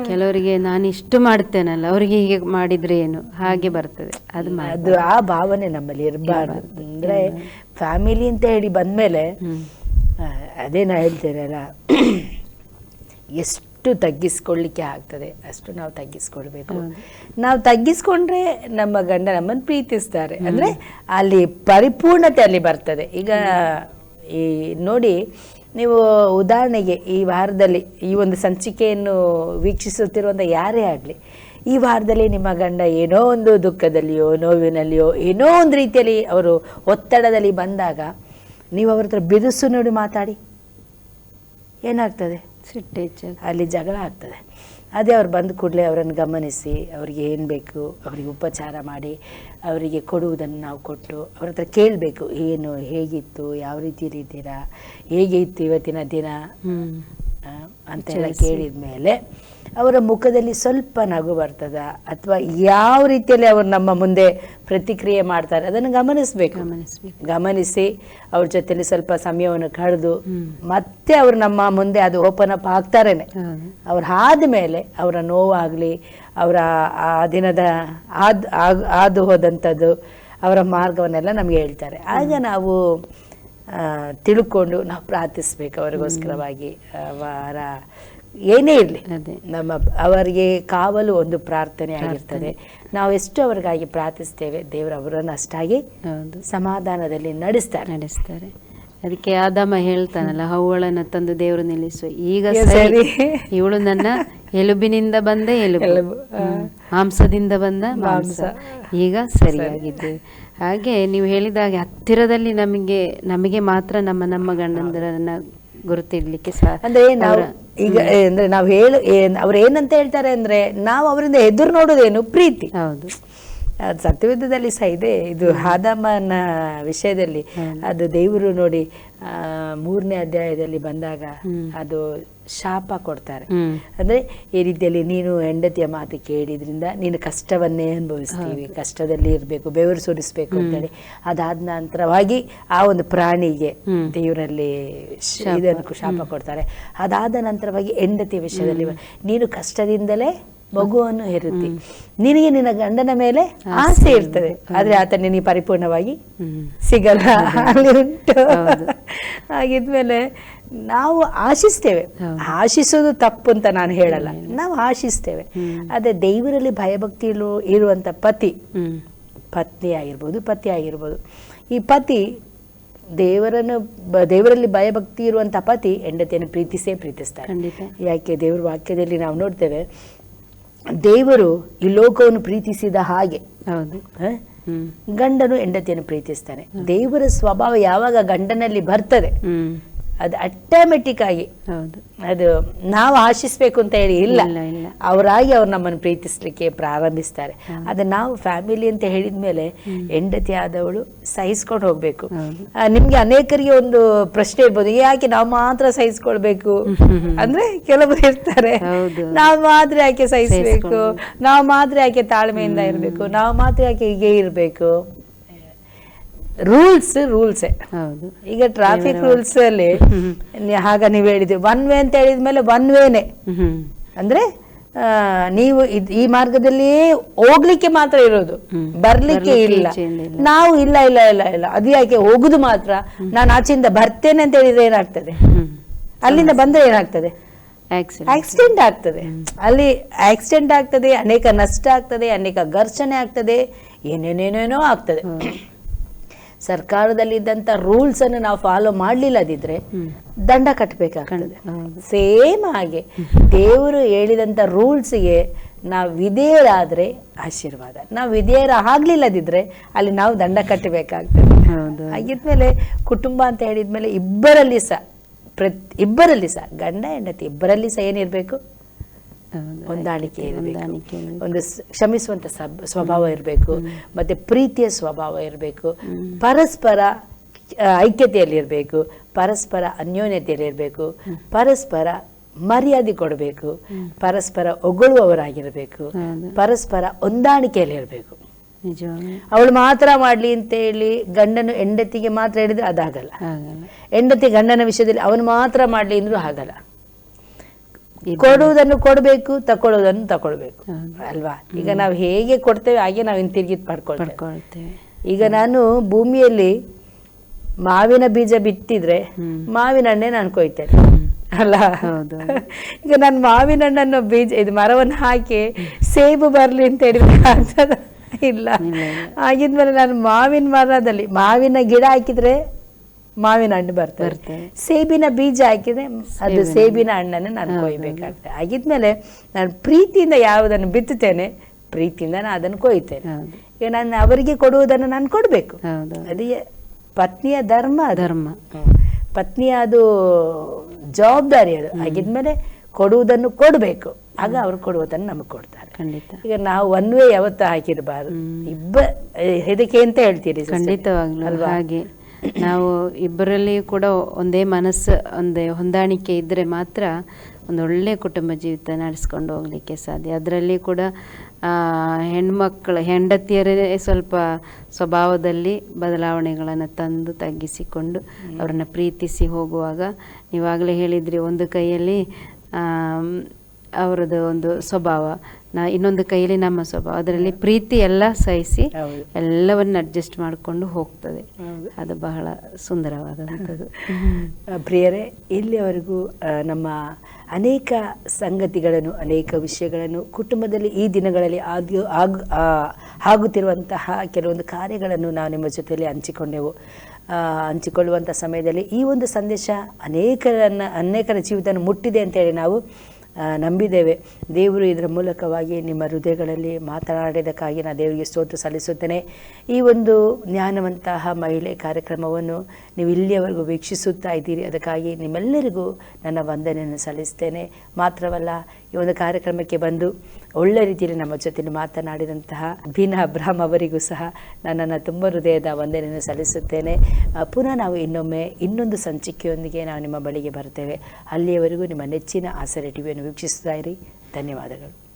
ಕೆಲವರಿಗೆ ನಾನು ಇಷ್ಟು ಮಾಡ್ತೇನಲ್ಲ ಅವರಿಗೆ ಹೀಗೆ ಮಾಡಿದ್ರೆ ಏನು? ಹಾಗೆ ಬರ್ತದೆ. ಅದು ಅದು ಆ ಭಾವನೆ ನಮ್ಮಲ್ಲಿ ಇರಬಾರ್ದು. ಅಂದ್ರೆ ಫ್ಯಾಮಿಲಿ ಅಂತ ಹೇಳಿ ಬಂದಮೇಲೆ ಅದೇ ನಾ ಹೇಳ್ತೇನಲ್ಲ ಎಷ್ಟು ತಗ್ಗಿಸ್ಕೊಳ್ಳಿಕ್ಕೆ ಆಗ್ತದೆ ಅಷ್ಟು ನಾವು ತಗ್ಗಿಸ್ಕೊಳ್ಬೇಕು. ನಾವು ತಗ್ಗಿಸ್ಕೊಂಡ್ರೆ ನಮ್ಮ ಗಂಡ ನಮ್ಮನ್ನು ಪ್ರೀತಿಸ್ತಾರೆ. ಅಂದ್ರೆ ಅಲ್ಲಿ ಪರಿಪೂರ್ಣತೆ ಅಲ್ಲಿ ಬರ್ತದೆ. ಈಗ ಈ ನೋಡಿ ನೀವು ಉದಾಹರಣೆಗೆ ಈ ವಾರದಲ್ಲಿ ಈ ಒಂದು ಸಂಚಿಕೆಯನ್ನು ವೀಕ್ಷಿಸುತ್ತಿರುವಂಥ ಯಾರೇ ಆಗಲಿ ಈ ವಾರದಲ್ಲಿ ನಿಮ್ಮ ಗಂಡ ಏನೋ ಒಂದು ದುಃಖದಲ್ಲಿಯೋ ನೋವಿನಲ್ಲಿಯೋ ಏನೋ ಒಂದು ರೀತಿಯಲ್ಲಿ ಅವರು ಒತ್ತಡದಲ್ಲಿ ಬಂದಾಗ ನೀವು ಅವ್ರ ಹತ್ರ ಬಿರುಸು ನೋಡಿ ಮಾತಾಡಿ. ಏನಾಗ್ತದೆ? ಸಿಟ್ಟೆ ಅಲ್ಲಿ ಜಗಳ ಆಗ್ತದೆ. ಅದೇ ಅವ್ರು ಬಂದ ಕೂಡಲೇ ಅವರನ್ನು ಗಮನಿಸಿ ಅವರಿಗೆ ಏನು ಬೇಕು ಅವರಿಗೆ ಉಪಚಾರ ಮಾಡಿ ಅವರಿಗೆ ಕೊಡುವುದನ್ನು ನಾವು ಕೊಟ್ಟು ಅವ್ರ ಹತ್ರ ಕೇಳಬೇಕು ಏನು ಹೇಗಿತ್ತು ಯಾವ ರೀತಿಯಲ್ಲಿ ಇದ್ದೀರಾ ಹೇಗೆ ಇತ್ತು ಇವತ್ತಿನ ದಿನ? ಆ, ಅಂತೆಲ್ಲ ಕೇಳಿದ ಮೇಲೆ ಅವರ ಮುಖದಲ್ಲಿ ಸ್ವಲ್ಪ ನಗು ಬರ್ತದ ಅಥವಾ ಯಾವ ರೀತಿಯಲ್ಲಿ ಅವರು ನಮ್ಮ ಮುಂದೆ ಪ್ರತಿಕ್ರಿಯೆ ಮಾಡ್ತಾರೆ ಅದನ್ನು ಗಮನಿಸಬೇಕು. ಗಮನಿಸ್ಬೇಕು. ಗಮನಿಸಿ ಅವ್ರ ಜೊತೆಲಿ ಸ್ವಲ್ಪ ಸಮಯವನ್ನು ಕಳೆದು ಮತ್ತೆ ಅವ್ರು ನಮ್ಮ ಮುಂದೆ ಅದು ಓಪನ್ ಅಪ್ ಆಗ್ತಾರೇನೆ. ಅವ್ರು ಆದ ಮೇಲೆ ಅವರ ನೋವಾಗಲಿ ಅವರ ಆ ದಿನದ ಆದ ಆದು ಹಾದು ಹೋದಂಥದ್ದು ಅವರ ಮಾರ್ಗವನ್ನೆಲ್ಲ ನಮಗೆ ಹೇಳ್ತಾರೆ. ಆಗ ನಾವು ತಿಳ್ಕೊಂಡು ನಾವು ಪ್ರಾರ್ಥಿಸ್ಬೇಕು ಅವರಿಗೋಸ್ಕರವಾಗಿ ಅವರ ಏನೇ ಇರಲಿ. ಅದೇ. ನಮ್ಮ ಅವರಿಗೆ ಕಾವಲು ಒಂದು ಪ್ರಾರ್ಥನೆ ಆಗಿರ್ತದೆ. ನಾವು ಎಷ್ಟು ಅವರಿಗಾಗಿ ಪ್ರಾರ್ಥಿಸ್ತೇವೆ. ದೇವರು ಅವರನ್ನು ಅಷ್ಟಾಗಿ ಸಮಾಧಾನದಲ್ಲಿ ನಡೆಸ್ತಾರೆ. ನಡೆಸ್ತಾರೆ. ಅದಕ್ಕೆ ಆದಾಮ ಹೇಳ್ತಾನಲ್ಲ ಹವ್ವಳನ್ನ ತಂದು ದೇವರು ನಿಲ್ಲಿಸು ಈಗ ಸರಿ. ಇವಳು ನನ್ನ ಎಲುಬಿನಿಂದ ಬಂದ ಎಲುಬು. ಮಾಂಸದಿಂದ ಬಂದ ಮಾಂಸ. ಈಗ ಸರಿಯಾಗಿದ್ದೇವೆ. ಹಾಗೆ ನೀವು ಹೇಳಿದಾಗೆ ಹತ್ತಿರದಲ್ಲಿ ನಮಗೆ ನಮಗೆ ಮಾತ್ರ ನಮ್ಮ ನಮ್ಮ ಗಂಡಂದರನ್ನ ಗುರುತಿಡ್ಲಿಕ್ಕೆ ಸಾಧ್ಯ ಈಗ ಅಂದ್ರೆ ನಾವು ಹೇಳು ಅವ್ರು ಏನಂತ ಹೇಳ್ತಾರೆ ಅಂದ್ರೆ ನಾವು ಅವರಿಂದ ಎದುರು ನೋಡೋದೇನು ಪ್ರೀತಿ. ಹೌದು. ಸತ್ಯವೇದದಲ್ಲಿ ಸಹ ಇದೆ. ಇದು ಹಾದಮ್ಮನ ವಿಷಯದಲ್ಲಿ ಅದು ದೇವರು ನೋಡಿ ಆ, ಮೂರನೇ ಅಧ್ಯಾಯದಲ್ಲಿ ಬಂದಾಗ ಅದು ಶಾಪ ಕೊಡ್ತಾರೆ. ಅಂದ್ರೆ ಈ ರೀತಿಯಲ್ಲಿ ನೀನು ಹೆಂಡತಿಯ ಮಾತು ಕೇಳಿದ್ರಿಂದ ನೀನು ಕಷ್ಟವನ್ನೇ ಅನುಭವಿಸ್ತೀವಿ ಕಷ್ಟದಲ್ಲಿ ಇರಬೇಕು ಬೆವರು ಸುರಿಸ್ಬೇಕು ಅಂತೇಳಿ. ಅದಾದ ನಂತರವಾಗಿ ಆ ಒಂದು ಪ್ರಾಣಿಗೆ ದೇವರಲ್ಲಿ ಇದನ್ನು ಶಾಪ ಕೊಡ್ತಾರೆ. ಅದಾದ ನಂತರವಾಗಿ ಹೆಂಡತಿಯ ವಿಷಯದಲ್ಲಿ ನೀನು ಕಷ್ಟದಿಂದಲೇ ಮಗುವನ್ನು ಹೆರುತ್ತಿ ನಿನಗೆ ನಿನ್ನ ಗಂಡನ ಮೇಲೆ ಆಸೆ ಇರ್ತದೆ. ಆದ್ರೆ ಆತ ನಿನಗೆ ಪರಿಪೂರ್ಣವಾಗಿ ಸಿಗಲ್ಲ. ಅಲ್ಲಿ ಉಂಟು. ಹಾಗಿದ್ಮೇಲೆ ನಾವು ಆಶಿಸ್ತೇವೆ. ಆಶಿಸೋದು ತಪ್ಪು ಅಂತ ನಾನು ಹೇಳಲ್ಲ. ನಾವು ಆಶಿಸ್ತೇವೆ. ಅದೇ ದೇವರಲ್ಲಿ ಭಯಭಕ್ತಿ ಇರು- ಇರುವಂತ ಪತಿ. ಪತ್ನಿ ಆಗಿರ್ಬೋದು ಪತಿ ಆಗಿರ್ಬೋದು. ಈ ಪತಿ ದೇವರನ್ನು ದೇವರಲ್ಲಿ ಭಯಭಕ್ತಿ ಇರುವಂತ ಪತಿ ಹೆಂಡತಿಯನ್ನು ಪ್ರೀತಿಸೇ ಪ್ರೀತಿಸ್ತಾರೆ. ಯಾಕೆ? ದೇವರ ವಾಕ್ಯದಲ್ಲಿ ನಾವು ನೋಡ್ತೇವೆ ದೇವರು ಈ ಲೋಕವನ್ನು ಪ್ರೀತಿಸಿದ ಹಾಗೆ ಹೌದು. ಗಂಡನು ಹೆಂಡತಿಯನ್ನು ಪ್ರೀತಿಸ್ತಾನೆ. ದೇವರ ಸ್ವಭಾವ ಯಾವಾಗ ಗಂಡನಲ್ಲಿ ಬರ್ತದೆ ಅದು ಆಟೋಮೆಟಿಕ್ ಆಗಿ. ಹೌದು. ಅದು ನಾವು ಆಶಿಸ್ಬೇಕು ಅಂತ ಹೇಳಿ ಇಲ್ಲ. ಅವರಾಗಿ ಅವ್ರು ನಮ್ಮನ್ನು ಪ್ರೀತಿಸ್ಲಿಕ್ಕೆ ಪ್ರಾರಂಭಿಸ್ತಾರೆ. ಅದು ನಾವು ಫ್ಯಾಮಿಲಿ ಅಂತ ಹೇಳಿದ್ಮೇಲೆ ಹೆಂಡತಿ ಆದವಳು ಸಹಿಸ್ಕೊಂಡು ಹೋಗ್ಬೇಕು. ನಿಮ್ಗೆ ಅನೇಕರಿಗೆ ಒಂದು ಪ್ರಶ್ನೆ ಇರ್ಬೋದು ಯಾಕೆ ನಾವು ಮಾತ್ರ ಸಹಿಸ್ಕೊಳ್ಬೇಕು? ಅಂದ್ರೆ ಕೆಲವರು ಇರ್ತಾರೆ. ನಾವು ಮಾತ್ರ ಯಾಕೆ ಸಹಿಸ್ಬೇಕು. ನಾವು ಮಾತ್ರ ಯಾಕೆ ತಾಳ್ಮೆಯಿಂದ ಇರಬೇಕು? ನಾವು ಮಾತ್ರ ಯಾಕೆ ಹೀಗೆ ಇರಬೇಕು? ರೂಲ್ಸ್ ರೂಲ್ಸೇ ಹೌದು. ಈಗ ಟ್ರಾಫಿಕ್ ರೂಲ್ಸ್ ಅಲ್ಲಿ ಹಾಗ ಆಗ ನೀವು ಹೇಳಿದ್ವಿ ಒನ್ ವೇ ಅಂತ ಹೇಳಿದ್ಮೇಲೆ ಒನ್ ವೇನೆ ಅಂದ್ರೆ ನೀವು ಈ ಮಾರ್ಗದಲ್ಲಿ ಹೋಗ್ಲಿಕ್ಕೆ ಮಾತ್ರ ಇರೋದು. ಬರ್ಲಿಕ್ಕೆ ಇಲ್ಲ. ನಾವು ಇಲ್ಲ ಇಲ್ಲ ಇಲ್ಲ ಇಲ್ಲ. ಅದು ಯಾಕೆ? ಹೋಗುದು ಮಾತ್ರ. ನಾನು ಆಚೆಯಿಂದ ಬರ್ತೇನೆ ಅಂತ ಹೇಳಿದ್ರೆ ಏನಾಗ್ತದೆ? ಅಲ್ಲಿಂದ ಬಂದ್ರೆ ಏನಾಗ್ತದೆ? ಆಕ್ಸಿಡೆಂಟ್ ಆಗ್ತದೆ. ಅಲ್ಲಿ ಆಕ್ಸಿಡೆಂಟ್ ಆಗ್ತದೆ ಅನೇಕ ನಷ್ಟ ಆಗ್ತದೆ ಅನೇಕ ಘರ್ಷಣೆ ಆಗ್ತದೆ ಏನೇನೇನೇನೋ ಆಗ್ತದೆ. ಸರ್ಕಾರದಲ್ಲಿ ಇದ್ದಂತ ರೂಲ್ಸ್ ಅನ್ನು ನಾವು ಫಾಲೋ ಮಾಡಲಿಲ್ಲದಿದ್ರೆ ದಂಡ ಕಟ್ಟಬೇಕಾಗ್ತದೆ ಸೇಮ್ ಹಾಗೆ ದೇವರು ಹೇಳಿದಂತ ರೂಲ್ಸ್ಗೆ ನಾವು ವಿಧೇಯರಾದ್ರೆ ಆಶೀರ್ವಾದ. ನಾವು ವಿಧೇಯರ ಆಗ್ಲಿಲ್ಲದಿದ್ರೆ ಅಲ್ಲಿ ನಾವು ದಂಡ ಕಟ್ಟಬೇಕಾಗ್ತದೆ ಹೌದು. ಹಾಗಿದ್ಮೇಲೆ ಕುಟುಂಬ ಅಂತ ಹೇಳಿದ್ಮೇಲೆ ಇಬ್ಬರಲ್ಲಿ ಸಹ ಪ್ರತಿ ಇಬ್ಬರಲ್ಲಿ ಸಹ ಗಂಡ ಹೆಂಡತಿ ಇಬ್ಬರಲ್ಲಿ ಸಹ ಏನಿರ್ಬೇಕು? ಹೊಂದಾಣಿಕೆ ಇರಬೇಕು. ಹೊಂದಾಣಿಕೆ. ಒಂದು ಕ್ಷಮಿಸುವಂತ ಸ್ವಭಾವ ಇರಬೇಕು ಮತ್ತೆ ಪ್ರೀತಿಯ ಸ್ವಭಾವ ಇರಬೇಕು ಪರಸ್ಪರ ಐಕ್ಯತೆಯಲ್ಲಿ ಐಕ್ಯತೆಯಲ್ಲಿರಬೇಕು ಪರಸ್ಪರ ಅನ್ಯೋನ್ಯತೆಯಲ್ಲಿರಬೇಕು ಪರಸ್ಪರ ಮರ್ಯಾದೆ ಕೊಡಬೇಕು ಪರಸ್ಪರ ಒಗಳುವವರಾಗಿರಬೇಕು. ಪರಸ್ಪರ ಹೊಂದಾಣಿಕೆಯಲ್ಲಿರಬೇಕು ಇರಬೇಕು. ಅವಳು ಮಾತ್ರ ಮಾಡ್ಲಿ ಅಂತ ಹೇಳಿ ಗಂಡನು ಹೆಂಡತಿಗೆ ಮಾತ್ರ ಹೇಳಿದ್ರೆ ಅದಾಗಲ್ಲ. ಹೆಂಡತಿ ಗಂಡನ ವಿಷಯದಲ್ಲಿ ಅವನು ಮಾತ್ರ ಮಾಡ್ಲಿ ಅಂದ್ರೂ ಆಗಲ್ಲ ಕೊಡುವುದನ್ನು ಕೊಡಬೇಕು ತಕೊಳ್ಳೋದನ್ನು ತಕೊಳ್ಬೇಕು ಅಲ್ವಾ? ಈಗ ನಾವು ಹೇಗೆ ಕೊಡ್ತೇವೆ ಹಾಗೆ ನಾವು ಹಿಂತಿರುಗಿ ಪಡ್ಕೊಳ್ತೇವೆ. ಈಗ ನಾನು ಭೂಮಿಯಲ್ಲಿ ಮಾವಿನ ಬೀಜ ಬಿತ್ತಿದ್ರೆ. ಮಾವಿನ ಹಣ್ಣೆ ನಾನು ಕೊಯ್ತೇನೆ. ಅಲ್ಲ? ಹೌದು. ಈಗ ನಾನು ಮಾವಿನ ಹಣ್ಣನ್ನು ಬೀಜ ಇದು ಮರವನ್ನು ಹಾಕಿ ಸೇಬು ಬರಲಿ ಅಂತ ಹೇಳಿದ್ರೆ ಆಗ್ತದ? ಇಲ್ಲ. ಆಗಿದ್ಮೇಲೆ ನಾನು ಮಾವಿನ ಮರದಲ್ಲಿ ಮಾವಿನ ಗಿಡ ಹಾಕಿದ್ರೆ ಮಾವಿನ ಹಣ್ಣು ಬರ್ತದೆ. ಸೇಬಿನ ಬೀಜ ಹಾಕಿದ್ರೆ ಅದು ಸೇಬಿನ ಹಣ್ಣನ್ನು ನಾನು. ಕೊಯ್ಬೇಕಾಗ್ತದೆ. ಆಗಿದ್ಮೇಲೆ ನಾನು ಪ್ರೀತಿಯಿಂದ ಯಾವುದನ್ನು ಬಿತ್ತುತ್ತೇನೆ ಪ್ರೀತಿಯಿಂದ ನಾನು ಅದನ್ನು ಕೊಯ್ತೇನೆ. ಈಗ ನಾನು ಅವರಿಗೆ ಕೊಡುವುದನ್ನು ನಾನು ಕೊಡಬೇಕು. ಅದು ಪತ್ನಿಯ ಧರ್ಮ. ಧರ್ಮ. ಪತ್ನಿಯ ಅದು ಜವಾಬ್ದಾರಿ ಅದು. ಆಗಿದ್ಮೇಲೆ ಕೊಡುವುದನ್ನು ಕೊಡಬೇಕು. ಆಗ ಅವರು ಕೊಡುವುದನ್ನು ನಮಗೆ ಕೊಡ್ತಾರೆ. ಖಂಡಿತ. ಈಗ ನಾವು ಒನ್ ವೇ ಯಾವತ್ತು ಹಾಕಿರಬಾರ್ದು. ಇಬ್ಬ ಇದಕ್ಕೆ ಅಂತ ಹೇಳ್ತೀರಿ ಖಂಡಿತವಾಗ್ಲೂ. ಅಲ್ವಾ? ಹಾಗೆ. ನಾವು ಇಬ್ಬರಲ್ಲಿ ಕೂಡ ಒಂದೇ ಮನಸ್ಸು ಒಂದೇ ಹೊಂದಾಣಿಕೆ ಇದ್ದರೆ ಮಾತ್ರ ಒಂದು ಒಳ್ಳೆಯ ಕುಟುಂಬ ಜೀವಿತ ನಡೆಸ್ಕೊಂಡು ಹೋಗಲಿಕ್ಕೆ ಸಾಧ್ಯ. ಅದರಲ್ಲಿ ಕೂಡ ಹೆಣ್ಮಕ್ಳು ಹೆಂಡತಿಯರೇ ಸ್ವಲ್ಪ ಸ್ವಭಾವದಲ್ಲಿ ಬದಲಾವಣೆಗಳನ್ನು ತಂದು ತಗ್ಗಿಸಿಕೊಂಡು ಅವರನ್ನು ಪ್ರೀತಿಸಿ ಹೋಗುವಾಗ ನೀವಾಗಲೇ ಹೇಳಿದ್ರಿ ಒಂದು ಕೈಯಲ್ಲಿ ಅವರದ್ದು ಒಂದು ಸ್ವಭಾವ. ನಾ ಇನ್ನೊಂದು ಕೈಯಲ್ಲಿ ನಮ್ಮ ಸ್ವಭಾವ. ಅದರಲ್ಲಿ ಪ್ರೀತಿ ಎಲ್ಲ ಸಹಿಸಿ. ಎಲ್ಲವನ್ನು ಅಡ್ಜಸ್ಟ್ ಮಾಡಿಕೊಂಡು ಹೋಗ್ತದೆ. ಅದು ಬಹಳ ಸುಂದರವಾದಂಥದ್ದು. ಪ್ರಿಯರೇ ಇಲ್ಲಿಯವರೆಗೂ ನಮ್ಮ ಅನೇಕ ಸಂಗತಿಗಳನ್ನು ಅನೇಕ ವಿಷಯಗಳನ್ನು ಕುಟುಂಬದಲ್ಲಿ ಈ ದಿನಗಳಲ್ಲಿ ಆದ್ಯೋ ಆಗ ಆಗುತ್ತಿರುವಂತಹ ಕೆಲವೊಂದು ಕಾರ್ಯಗಳನ್ನು ನಾವು ನಿಮ್ಮ ಜೊತೆಯಲ್ಲಿ ಹಂಚಿಕೊಂಡೆವು. ಹಂಚಿಕೊಳ್ಳುವಂಥ ಸಮಯದಲ್ಲಿ ಈ ಒಂದು ಸಂದೇಶ ಅನೇಕರನ್ನು ಅನೇಕರ ಜೀವಿತ ಮುಟ್ಟಿದೆ ಅಂತೇಳಿ ನಾವು ನಂಬಿದ್ದೇವೆ. ದೇವರು ಇದರ ಮೂಲಕವಾಗಿ ನಿಮ್ಮ ಹೃದಯಗಳಲ್ಲಿ ಮಾತನಾಡಿದಕ್ಕಾಗಿ ನಾನು ದೇವರಿಗೆ ಸ್ತೋತ್ರ ಸಲ್ಲಿಸುತ್ತೇನೆ. ಈ ಒಂದು ಜ್ಞಾನವಂತಹ ಮಹಿಳೆ ಕಾರ್ಯಕ್ರಮವನ್ನು ನೀವು ಇಲ್ಲಿಯವರೆಗೂ ವೀಕ್ಷಿಸುತ್ತಾ ಇದ್ದೀರಿ. ಅದಕ್ಕಾಗಿ ನಿಮ್ಮೆಲ್ಲರಿಗೂ ನನ್ನ ವಂದನೆಯನ್ನು ಸಲ್ಲಿಸ್ತೇನೆ. ಮಾತ್ರವಲ್ಲ ಈ ಒಂದು ಕಾರ್ಯಕ್ರಮಕ್ಕೆ ಬಂದು ಒಳ್ಳೆ ರೀತಿಯಲ್ಲಿ ನಮ್ಮ ಜೊತೆ ಮಾತನಾಡಿದಂತಹ ಬೀನಾ ಅಬ್ರಾಮ್ ಅವರಿಗೂ ಸಹ ನನ್ನನ್ನು ತುಂಬ ಹೃದಯದ ವಂದನೆಯನ್ನು ಸಲ್ಲಿಸುತ್ತೇನೆ. ಪುನಃ ನಾವು ಇನ್ನೊಮ್ಮೆ ಇನ್ನೊಂದು ಸಂಚಿಕೆಯೊಂದಿಗೆ ನಾವು ನಿಮ್ಮ ಬಳಿಗೆ ಬರ್ತೇವೆ. ಅಲ್ಲಿಯವರೆಗೂ ನಿಮ್ಮ ನೆಚ್ಚಿನ ಆಸರೆ ಟಿವಿಯನ್ನು ವೀಕ್ಷಿಸ್ತಾ ಇರಿ. ಧನ್ಯವಾದಗಳು.